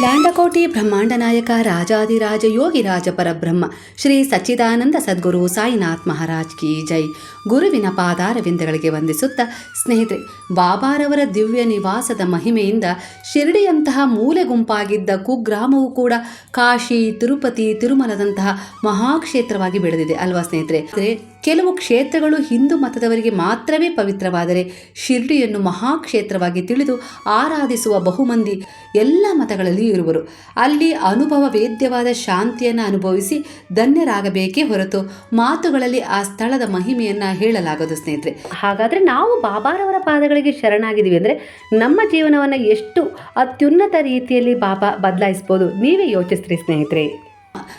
ಲ್ಯಾಂಡಕೋಟಿ ಬ್ರಹ್ಮಾಂಡ ನಾಯಕ ರಾಜಾದಿರಾಜ ಯೋಗಿರಾಜ ಪರಬ್ರಹ್ಮ ಶ್ರೀ ಸಚ್ಚಿದಾನಂದ ಸದ್ಗುರು ಸಾಯಿನಾಥ್ ಮಹಾರಾಜ್ ಕಿ ಜೈ. ಗುರುವಿನ ಪಾದಾರವಿಂದಗಳಿಗೆ ವಂದಿಸುತ್ತಾ ಸ್ನೇಹಿತರೆ, ಬಾಬಾರವರ ದಿವ್ಯ ನಿವಾಸದ ಮಹಿಮೆಯಿಂದ ಶಿರಡಿಯಂತಹ ಮೂಲೆ ಗುಂಪಾಗಿದ್ದ ಕುಗ್ರಾಮವು ಕೂಡ ಕಾಶಿ, ತಿರುಪತಿ, ತಿರುಮಲದಂತಹ ಮಹಾಕ್ಷೇತ್ರವಾಗಿ ಬೆಳೆದಿದೆ ಅಲ್ವಾ ಸ್ನೇಹಿತರೆ? ಕೆಲವು ಕ್ಷೇತ್ರಗಳು ಹಿಂದೂ ಮತದವರಿಗೆ ಮಾತ್ರವೇ ಪವಿತ್ರವಾದರೆ ಶಿರ್ಡಿಯನ್ನು ಮಹಾಕ್ಷೇತ್ರವಾಗಿ ತಿಳಿದು ಆರಾಧಿಸುವ ಬಹುಮಂದಿ ಎಲ್ಲ ಮತಗಳಲ್ಲಿ ಇರುವರು. ಅಲ್ಲಿ ಅನುಭವ ವೇದ್ಯವಾದ ಶಾಂತಿಯನ್ನು ಅನುಭವಿಸಿ ಧನ್ಯರಾಗಬೇಕೇ ಹೊರತು ಮಾತುಗಳಲ್ಲಿ ಆ ಸ್ಥಳದ ಮಹಿಮೆಯನ್ನು ಹೇಳಲಾಗದು ಸ್ನೇಹಿತರೆ. ಹಾಗಾದರೆ ನಾವು ಬಾಬಾರವರ ಪಾದಗಳಿಗೆ ಶರಣಾಗಿದ್ದೀವಿ ಅಂದರೆ ನಮ್ಮ ಜೀವನವನ್ನು ಎಷ್ಟು ಅತ್ಯುನ್ನತ ರೀತಿಯಲ್ಲಿ ಬಾಬಾ ಬದಲಾಯಿಸ್ಬೋದು ನೀವೇ ಯೋಚಿಸ್ರಿ ಸ್ನೇಹಿತರೆ.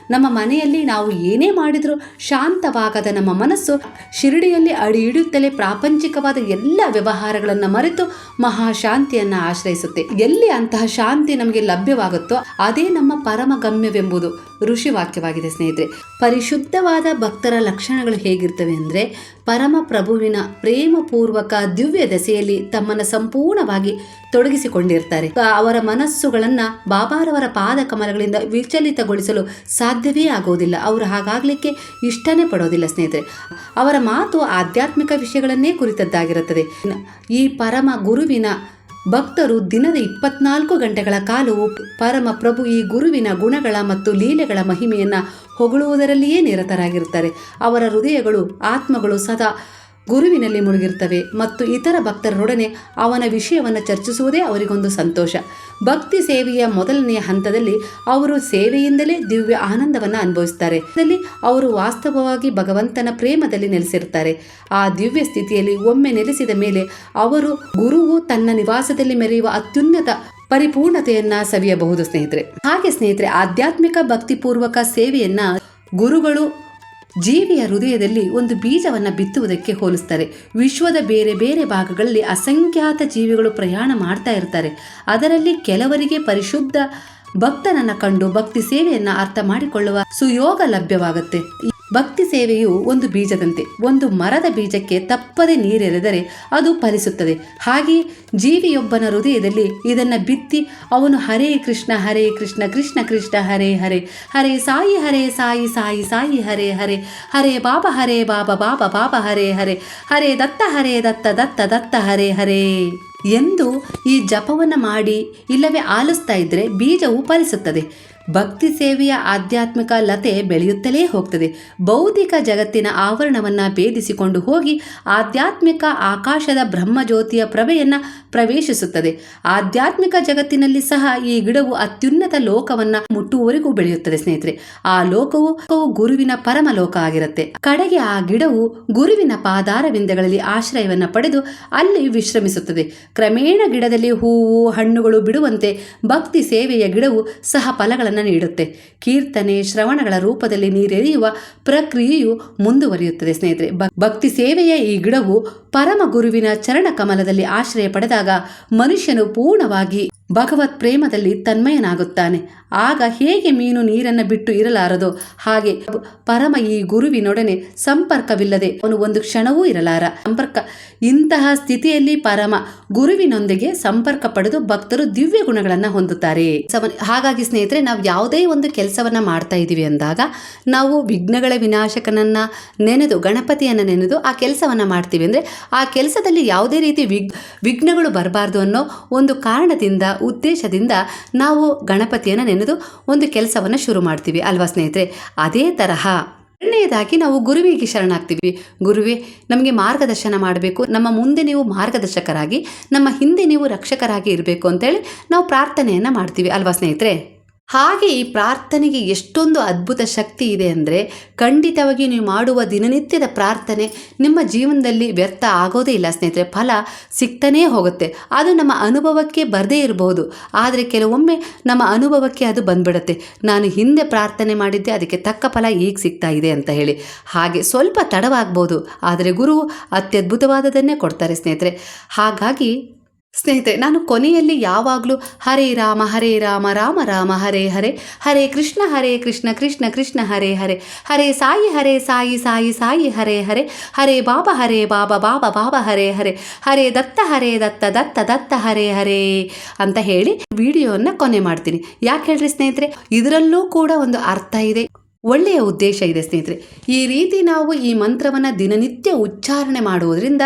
ನಮ್ಮ ಮನೆಯಲ್ಲಿ ನಾವು ಏನೇ ಮಾಡಿದರೂ ಶಾಂತವಾಗದ ನಮ್ಮ ಮನಸ್ಸು ಶಿರಡಿಯಲ್ಲಿ ಅಡಿ ಹಿಡಿಯುತ್ತಲೇ ಪ್ರಾಪಂಚಿಕವಾದ ಎಲ್ಲ ವ್ಯವಹಾರಗಳನ್ನು ಮರೆತು ಮಹಾಶಾಂತಿಯನ್ನು ಆಶ್ರಯಿಸುತ್ತೆ. ಎಲ್ಲಿ ಅಂತಹ ಶಾಂತಿ ನಮಗೆ ಲಭ್ಯವಾಗುತ್ತೋ ಅದೇ ನಮ್ಮ ಪರಮ ಗಮ್ಯವೆಂಬುದು ಋಷಿ ವಾಕ್ಯವಾಗಿದೆ, ಸ್ನೇಹಿತರೆ. ಪರಿಶುದ್ಧವಾದ ಭಕ್ತರ ಲಕ್ಷಣಗಳು ಹೇಗಿರ್ತವೆ ಅಂದರೆ, ಪರಮ ಪ್ರಭುವಿನ ಪ್ರೇಮಪೂರ್ವಕ ದಿವ್ಯ ದೆಸೆಯಲ್ಲಿ ತಮ್ಮನ್ನು ಸಂಪೂರ್ಣವಾಗಿ ತೊಡಗಿಸಿಕೊಂಡಿರ್ತಾರೆ. ಅವರ ಮನಸ್ಸುಗಳನ್ನು ಬಾಬಾರವರ ಪಾದ ಕಮಲಗಳಿಂದ ವಿಚಲಿತಗೊಳಿಸಲು ಸಾಧ್ಯವೇ ಆಗೋದಿಲ್ಲ. ಅವರು ಹಾಗಾಗಲಿಕ್ಕೆ ಇಷ್ಟನೇ ಪಡೋದಿಲ್ಲ, ಸ್ನೇಹಿತರೆ. ಅವರ ಮಾತು ಆಧ್ಯಾತ್ಮಿಕ ವಿಷಯಗಳನ್ನೇ ಕುರಿತದ್ದಾಗಿರುತ್ತದೆ. ಈ ಪರಮ ಗುರುವಿನ ಭಕ್ತರು ದಿನದ ಇಪ್ಪತ್ನಾಲ್ಕು ಗಂಟೆಗಳ ಕಾಲವು ಪರಮ ಪ್ರಭು ಈ ಗುರುವಿನ ಗುಣಗಳ ಮತ್ತು ಲೀಲೆಗಳ ಮಹಿಮೆಯನ್ನು ಹೊಗಳುವುದರಲ್ಲಿಯೇ ನಿರತರಾಗಿರುತ್ತಾರೆ. ಅವರ ಹೃದಯಗಳು, ಆತ್ಮಗಳು ಸದಾ ಗುರುವಿನಲ್ಲಿ ಮುಳುಗಿರ್ತವೆ ಮತ್ತು ಇತರ ಭಕ್ತರೊಡನೆ ಅವನ ವಿಷಯವನ್ನು ಚರ್ಚಿಸುವುದೇ ಅವರಿಗೊಂದು ಸಂತೋಷ. ಭಕ್ತಿ ಸೇವೆಯ ಮೊದಲನೆಯ ಹಂತದಲ್ಲಿ ಅವರು ಸೇವೆಯಿಂದಲೇ ದಿವ್ಯ ಆನಂದವನ್ನು ಅನುಭವಿಸ್ತಾರೆ. ಇದರಲ್ಲಿ ಅವರು ವಾಸ್ತವವಾಗಿ ಭಗವಂತನ ಪ್ರೇಮದಲ್ಲಿ ನೆಲೆಸಿರ್ತಾರೆ. ಆ ದಿವ್ಯ ಸ್ಥಿತಿಯಲ್ಲಿ ಒಮ್ಮೆ ನೆಲೆಸಿದ ಮೇಲೆ ಅವರು ಗುರುವು ತನ್ನ ನಿವಾಸದಲ್ಲಿ ಮೆರೆಯುವ ಅತ್ಯುನ್ನತ ಪರಿಪೂರ್ಣತೆಯನ್ನ ಸವಿಯಬಹುದು ಸ್ನೇಹಿತರೆ. ಹಾಗೆ ಸ್ನೇಹಿತರೆ, ಆಧ್ಯಾತ್ಮಿಕ ಭಕ್ತಿಪೂರ್ವಕ ಸೇವೆಯನ್ನ ಗುರುಗಳು ಜೀವಿಯ ಹೃದಯದಲ್ಲಿ ಒಂದು ಬೀಜವನ್ನು ಬಿತ್ತುವುದಕ್ಕೆ ಹೋಲಿಸ್ತಾರೆ. ವಿಶ್ವದ ಬೇರೆ ಬೇರೆ ಭಾಗಗಳಲ್ಲಿ ಅಸಂಖ್ಯಾತ ಜೀವಿಗಳು ಪ್ರಯಾಣ ಮಾಡ್ತಾ ಇರ್ತಾರೆ. ಅದರಲ್ಲಿ ಕೆಲವರಿಗೆ ಪರಿಶುದ್ಧ ಭಕ್ತನನ್ನ ಕಂಡು ಭಕ್ತಿ ಸೇವೆಯನ್ನ ಅರ್ಥ ಮಾಡಿಕೊಳ್ಳುವ ಸುಯೋಗ ಲಭ್ಯವಾಗುತ್ತೆ. ಭಕ್ತಿ ಸೇವೆಯು ಒಂದು ಬೀಜದಂತೆ, ಒಂದು ಮರದ ಬೀಜಕ್ಕೆ ತಪ್ಪದೆ ನೀರೆರೆದರೆ ಅದು ಫಲಿಸುತ್ತದೆ. ಹಾಗೆ ಜೀವಿಯೊಬ್ಬನ ಹೃದಯದಲ್ಲಿ ಇದನ್ನು ಬಿತ್ತಿ ಅವನು ಹರೇ ಕೃಷ್ಣ ಹರೇ ಕೃಷ್ಣ ಕೃಷ್ಣ ಕೃಷ್ಣ, ಹರೇ ಹರೇ ಹರೇ ಸಾಯಿ ಹರೇ ಸಾಯಿ ಸಾಯಿ ಸಾಯಿ, ಹರೇ ಹರೇ ಹರೇ ಬಾಬಾ ಹರೇ ಬಾಬಾ ಬಾಬಾ ಬಾಬಾ, ಹರೇ ಹರೇ ಹರೇ ದತ್ತ ಹರೇ ದತ್ತ ದತ್ತ ದತ್ತ, ಹರೇ ಹರೇ ಎಂದು ಈ ಜಪವನ್ನು ಮಾಡಿ ಇಲ್ಲವೇ ಆಲಿಸ್ತಾ ಇದ್ದರೆ ಬೀಜವು ಫಲಿಸುತ್ತದೆ. ಭಕ್ತಿ ಸೇವೆಯ ಆಧ್ಯಾತ್ಮಿಕ ಲತೆ ಬೆಳೆಯುತ್ತಲೇ ಹೋಗ್ತದೆ. ಬೌದ್ಧಿಕ ಜಗತ್ತಿನ ಆವರಣವನ್ನು ಭೇದಿಸಿಕೊಂಡು ಹೋಗಿ ಆಧ್ಯಾತ್ಮಿಕ ಆಕಾಶದ ಬ್ರಹ್ಮಜ್ಯೋತಿಯ ಪ್ರಭೆಯನ್ನು ಪ್ರವೇಶಿಸುತ್ತದೆ. ಆಧ್ಯಾತ್ಮಿಕ ಜಗತ್ತಿನಲ್ಲಿ ಸಹ ಈ ಗಿಡವು ಅತ್ಯುನ್ನತ ಲೋಕವನ್ನ ಮುಟ್ಟುವವರೆಗೂ ಬೆಳೆಯುತ್ತದೆ ಸ್ನೇಹಿತರೆ. ಆ ಲೋಕವು ಗುರುವಿನ ಪರಮ ಲೋಕ ಆಗಿರುತ್ತೆ. ಕಡೆಗೆ ಆ ಗಿಡವು ಗುರುವಿನ ಪಾದಾರವಿಂದಗಳಲ್ಲಿ ಆಶ್ರಯವನ್ನ ಪಡೆದು ಅಲ್ಲಿ ವಿಶ್ರಮಿಸುತ್ತದೆ. ಕ್ರಮೇಣ ಗಿಡದಲ್ಲಿ ಹೂವು, ಹಣ್ಣುಗಳು ಬಿಡುವಂತೆ ಭಕ್ತಿ ಸೇವೆಯ ಗಿಡವು ಸಹ ಫಲಗಳನ್ನು ನೀಡುತ್ತೆ. ಕೀರ್ತನೆ, ಶ್ರವಣಗಳ ರೂಪದಲ್ಲಿ ನೀರೆರೆಯುವ ಪ್ರಕ್ರಿಯೆಯು ಮುಂದುವರಿಯುತ್ತದೆ ಸ್ನೇಹಿತರೆ. ಭಕ್ತಿ ಸೇವೆಯ ಈ ಗಿಡವು ಪರಮ ಗುರುವಿನ ಚರಣ ಕಮಲದಲ್ಲಿ ಆಶ್ರಯ ಪಡೆದಾಗ ಮನುಷ್ಯನು ಪೂರ್ಣವಾಗಿ ಭಗವತ್ ಪ್ರೇಮದಲ್ಲಿ ತನ್ಮಯನಾಗುತ್ತಾನೆ. ಆಗ ಹೇಗೆ ಮೀನು ನೀರನ್ನು ಬಿಟ್ಟು ಇರಲಾರದೋ ಹಾಗೆ ಪರಮ ಈ ಗುರುವಿನೊಡನೆ ಸಂಪರ್ಕವಿಲ್ಲದೆ ಅವನು ಒಂದು ಕ್ಷಣವೂ ಇರಲಾರ. ಸಂಪರ್ಕ ಇಂತಹ ಸ್ಥಿತಿಯಲ್ಲಿ ಪರಮ ಗುರುವಿನೊಂದಿಗೆ ಸಂಪರ್ಕ ಪಡೆದು ಭಕ್ತರು ದಿವ್ಯ ಗುಣಗಳನ್ನು ಹೊಂದುತ್ತಾರೆ. ಹಾಗಾಗಿ ಸ್ನೇಹಿತರೆ, ನಾವು ಯಾವುದೇ ಒಂದು ಕೆಲಸವನ್ನು ಮಾಡ್ತಾ ಇದ್ದೀವಿ ಅಂದಾಗ ನಾವು ವಿಘ್ನಗಳ ವಿನಾಶಕನನ್ನು ನೆನೆದು, ಗಣಪತಿಯನ್ನು ನೆನೆದು ಆ ಕೆಲಸವನ್ನು ಮಾಡ್ತೀವಿ. ಅಂದರೆ ಆ ಕೆಲಸದಲ್ಲಿ ಯಾವುದೇ ರೀತಿ ವಿಘ್ ವಿಘ್ನಗಳು ಬರಬಾರ್ದು ಅನ್ನೋ ಒಂದು ಕಾರಣದಿಂದ ಉದ್ದೇಶದಿಂದ ನಾವು ಗಣಪತಿಯನ್ನು ನೆನೆದು ಒಂದು ಕೆಲಸವನ್ನು ಶುರು ಮಾಡ್ತೀವಿ, ಅಲ್ವಾ ಸ್ನೇಹಿತರೆ? ಅದೇ ತರಹ ಎರಡನೆಯದಾಗಿ ನಾವು ಗುರುವಿಗೆ ಶರಣಾಗ್ತೀವಿ. ಗುರುವೇ, ನಮಗೆ ಮಾರ್ಗದರ್ಶನ ಮಾಡಬೇಕು. ನಮ್ಮ ಮುಂದೆ ನೀವು ಮಾರ್ಗದರ್ಶಕರಾಗಿ, ನಮ್ಮ ಹಿಂದೆ ನೀವು ರಕ್ಷಕರಾಗಿ ಇರಬೇಕು ಅಂತೇಳಿ ನಾವು ಪ್ರಾರ್ಥನೆಯನ್ನು ಮಾಡ್ತೀವಿ, ಅಲ್ವಾ ಸ್ನೇಹಿತರೆ? ಹಾಗೆ ಈ ಪ್ರಾರ್ಥನೆಗೆ ಎಷ್ಟೊಂದು ಅದ್ಭುತ ಶಕ್ತಿ ಇದೆ ಅಂದರೆ ಖಂಡಿತವಾಗಿ ನೀವು ಮಾಡುವ ದಿನನಿತ್ಯದ ಪ್ರಾರ್ಥನೆ ನಿಮ್ಮ ಜೀವನದಲ್ಲಿ ವ್ಯರ್ಥ ಆಗೋದೇ ಇಲ್ಲ ಸ್ನೇಹಿತರೆ. ಫಲ ಸಿಗ್ತಾನೇ ಹೋಗುತ್ತೆ. ಅದು ನಮ್ಮ ಅನುಭವಕ್ಕೆ ಬರದೇ ಇರಬಹುದು ಆದರೆ ಕೆಲವೊಮ್ಮೆ ನಮ್ಮ ಅನುಭವಕ್ಕೆ ಅದು ಬಂದ್ಬಿಡುತ್ತೆ. ನಾನು ಹಿಂದೆ ಪ್ರಾರ್ಥನೆ ಮಾಡಿದ್ದೆ, ಅದಕ್ಕೆ ತಕ್ಕ ಫಲ ಈಗ ಸಿಗ್ತಾ ಇದೆ ಅಂತ ಹೇಳಿ. ಹಾಗೆ ಸ್ವಲ್ಪ ತಡವಾಗ್ಬೋದು. ಆದರೆ ಗುರು ಅತ್ಯದ್ಭುತವಾದದನ್ನೇ ಕೊಡ್ತಾರೆ ಸ್ನೇಹಿತರೆ. ಹಾಗಾಗಿ ಸ್ನೇಹಿತರೆ, ನಾನು ಕೊನೆಯಲ್ಲಿ ಯಾವಾಗಲೂ ಹರೇ ರಾಮ ಹರೇ ರಾಮ ರಾಮ ರಾಮ, ಹರೇ ಹರೇ ಹರೇ ಕೃಷ್ಣ ಹರೇ ಕೃಷ್ಣ ಕೃಷ್ಣ ಕೃಷ್ಣ, ಹರೇ ಹರೇ ಹರೇ ಸಾಯಿ ಹರೇ ಸಾಯಿ ಸಾಯಿ ಸಾಯಿ, ಹರೇ ಹರೇ ಹರೇ ಬಾಬಾ ಹರೇ ಬಾಬಾ ಬಾಬಾ ಬಾಬಾ, ಹರೇ ಹರೇ ಹರೇ ದತ್ತ ಹರೇ ದತ್ತ ದತ್ತ ದತ್ತ, ಹರೇ ಹರೇ ಅಂತ ಹೇಳಿ ವಿಡಿಯೋನ ಕೊನೆ ಮಾಡ್ತೀನಿ. ಯಾಕೆ ಹೇಳ್ರಿ ಸ್ನೇಹಿತರೆ, ಇದರಲ್ಲೂ ಕೂಡ ಒಂದು ಅರ್ಥ ಇದೆ. ಒಳ್ಳೆಯ ಉದ್ದೇಶ ಇದೆ ಸ್ನೇಹಿತರೆ. ಈ ರೀತಿ ನಾವು ಈ ಮಂತ್ರವನ್ನು ದಿನನಿತ್ಯ ಉಚ್ಚಾರಣೆ ಮಾಡುವುದರಿಂದ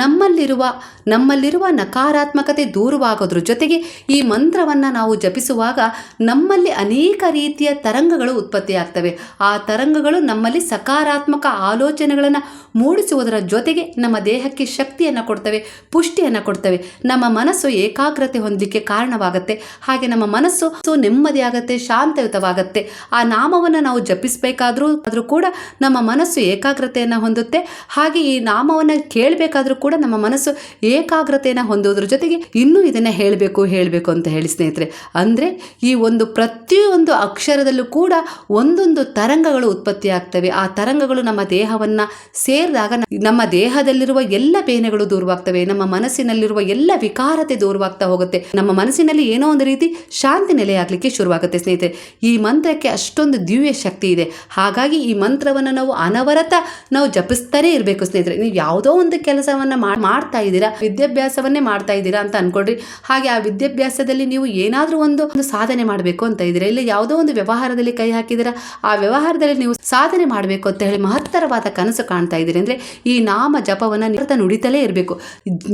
ನಮ್ಮಲ್ಲಿರುವ ನಮ್ಮಲ್ಲಿರುವ ನಕಾರಾತ್ಮಕತೆ ದೂರವಾಗೋದ್ರ ಜೊತೆಗೆ ಈ ಮಂತ್ರವನ್ನು ನಾವು ಜಪಿಸುವಾಗ ನಮ್ಮಲ್ಲಿ ಅನೇಕ ರೀತಿಯ ತರಂಗಗಳು ಉತ್ಪತ್ತಿಯಾಗ್ತವೆ ಆ ತರಂಗಗಳು ನಮ್ಮಲ್ಲಿ ಸಕಾರಾತ್ಮಕ ಆಲೋಚನೆಗಳನ್ನು ಮೂಡಿಸುವುದರ ಜೊತೆಗೆ ನಮ್ಮ ದೇಹಕ್ಕೆ ಶಕ್ತಿಯನ್ನು ಕೊಡ್ತವೆ, ಪುಷ್ಟಿಯನ್ನು ಕೊಡ್ತವೆ. ನಮ್ಮ ಮನಸ್ಸು ಏಕಾಗ್ರತೆ ಹೊಂದಲಿಕ್ಕೆ ಕಾರಣವಾಗುತ್ತೆ. ಹಾಗೆ ನಮ್ಮ ಮನಸ್ಸು ನೆಮ್ಮದಿಯಾಗುತ್ತೆ, ಶಾಂತಯುತವಾಗುತ್ತೆ. ಆ ನಾಮವನ್ನು ನಾವು ಜಪಿಸಬೇಕಾದ್ರೂ ಆದರೂ ಕೂಡ ನಮ್ಮ ಮನಸ್ಸು ಏಕಾಗ್ರತೆಯನ್ನು ಹೊಂದುತ್ತೆ. ಹಾಗೆ ಈ ನಾಮವನ್ನು ಕೇಳಬೇಕಾದ್ರೂ ಕೂಡ ನಮ್ಮ ಮನಸ್ಸು ಏಕಾಗ್ರತೆಯನ್ನು ಹೊಂದುವುದ್ರ ಜೊತೆಗೆ ಇನ್ನೂ ಇದನ್ನು ಹೇಳಬೇಕು ಹೇಳಬೇಕು ಅಂತ ಹೇಳಿ ಸ್ನೇಹಿತರೆ. ಅಂದರೆ ಈ ಒಂದು ಪ್ರತಿಯೊಂದು ಅಕ್ಷರದಲ್ಲೂ ಕೂಡ ಒಂದೊಂದು ತರಂಗಗಳು ಉತ್ಪತ್ತಿಯಾಗ್ತವೆ ಆ ತರಂಗಗಳು ನಮ್ಮ ದೇಹವನ್ನು ಸೇರಿದಾಗ ನಮ್ಮ ದೇಹದಲ್ಲಿರುವ ಎಲ್ಲ ಬೇನೆಗಳು ದೂರವಾಗ್ತವೆ. ನಮ್ಮ ಮನಸ್ಸಿನಲ್ಲಿರುವ ಎಲ್ಲ ವಿಕಾರತೆ ದೂರವಾಗ್ತಾ ಹೋಗುತ್ತೆ. ನಮ್ಮ ಮನಸ್ಸಿನಲ್ಲಿ ಏನೋ ಒಂದು ರೀತಿ ಶಾಂತಿ ನೆಲೆಯಾಗಲಿಕ್ಕೆ ಶುರುವಾಗುತ್ತೆ ಸ್ನೇಹಿತರೆ. ಈ ಮಂತ್ರಕ್ಕೆ ಅಷ್ಟೊಂದು ದಿವ್ಯ ಶಕ್ತಿ ಇದೆ. ಹಾಗಾಗಿ ಈ ಮಂತ್ರವನ್ನು ನಾವು ಅನವರತ ನಾವು ಜಪಿಸ್ತಾನೇ ಇರಬೇಕು ಸ್ನೇಹಿತರೆ. ನೀವು ಯಾವುದೋ ಒಂದು ಕೆಲಸವನ್ನು ಮಾಡ್ತಾ ಇದ್ದೀರಾ, ವಿದ್ಯಾಭ್ಯಾಸವನ್ನೇ ಮಾಡ್ತಾ ಇದ್ದೀರಾ ಅಂತ ಅನ್ಕೊಳ್ರಿ. ಹಾಗೆ ಆ ವಿದ್ಯಾಭ್ಯಾಸದಲ್ಲಿ ನೀವು ಏನಾದರೂ ಒಂದು ಒಂದು ಸಾಧನೆ ಮಾಡಬೇಕು ಅಂತ ಇದ್ದೀರಾ, ಇಲ್ಲ ಯಾವುದೋ ಒಂದು ವ್ಯವಹಾರದಲ್ಲಿ ಕೈ ಹಾಕಿದ್ದೀರಾ, ಆ ವ್ಯವಹಾರದಲ್ಲಿ ನೀವು ಸಾಧನೆ ಮಾಡಬೇಕು ಅಂತ ಹೇಳಿ ಮಹತ್ತರವಾದ ಕನಸು ಕಾಣ್ತಾ ಇದ್ದೀರಿ ಅಂದರೆ ಈ ನಾಮ ಜಪವನ್ನು ನಿರತ ನುಡಿತಲೇ ಇರಬೇಕು.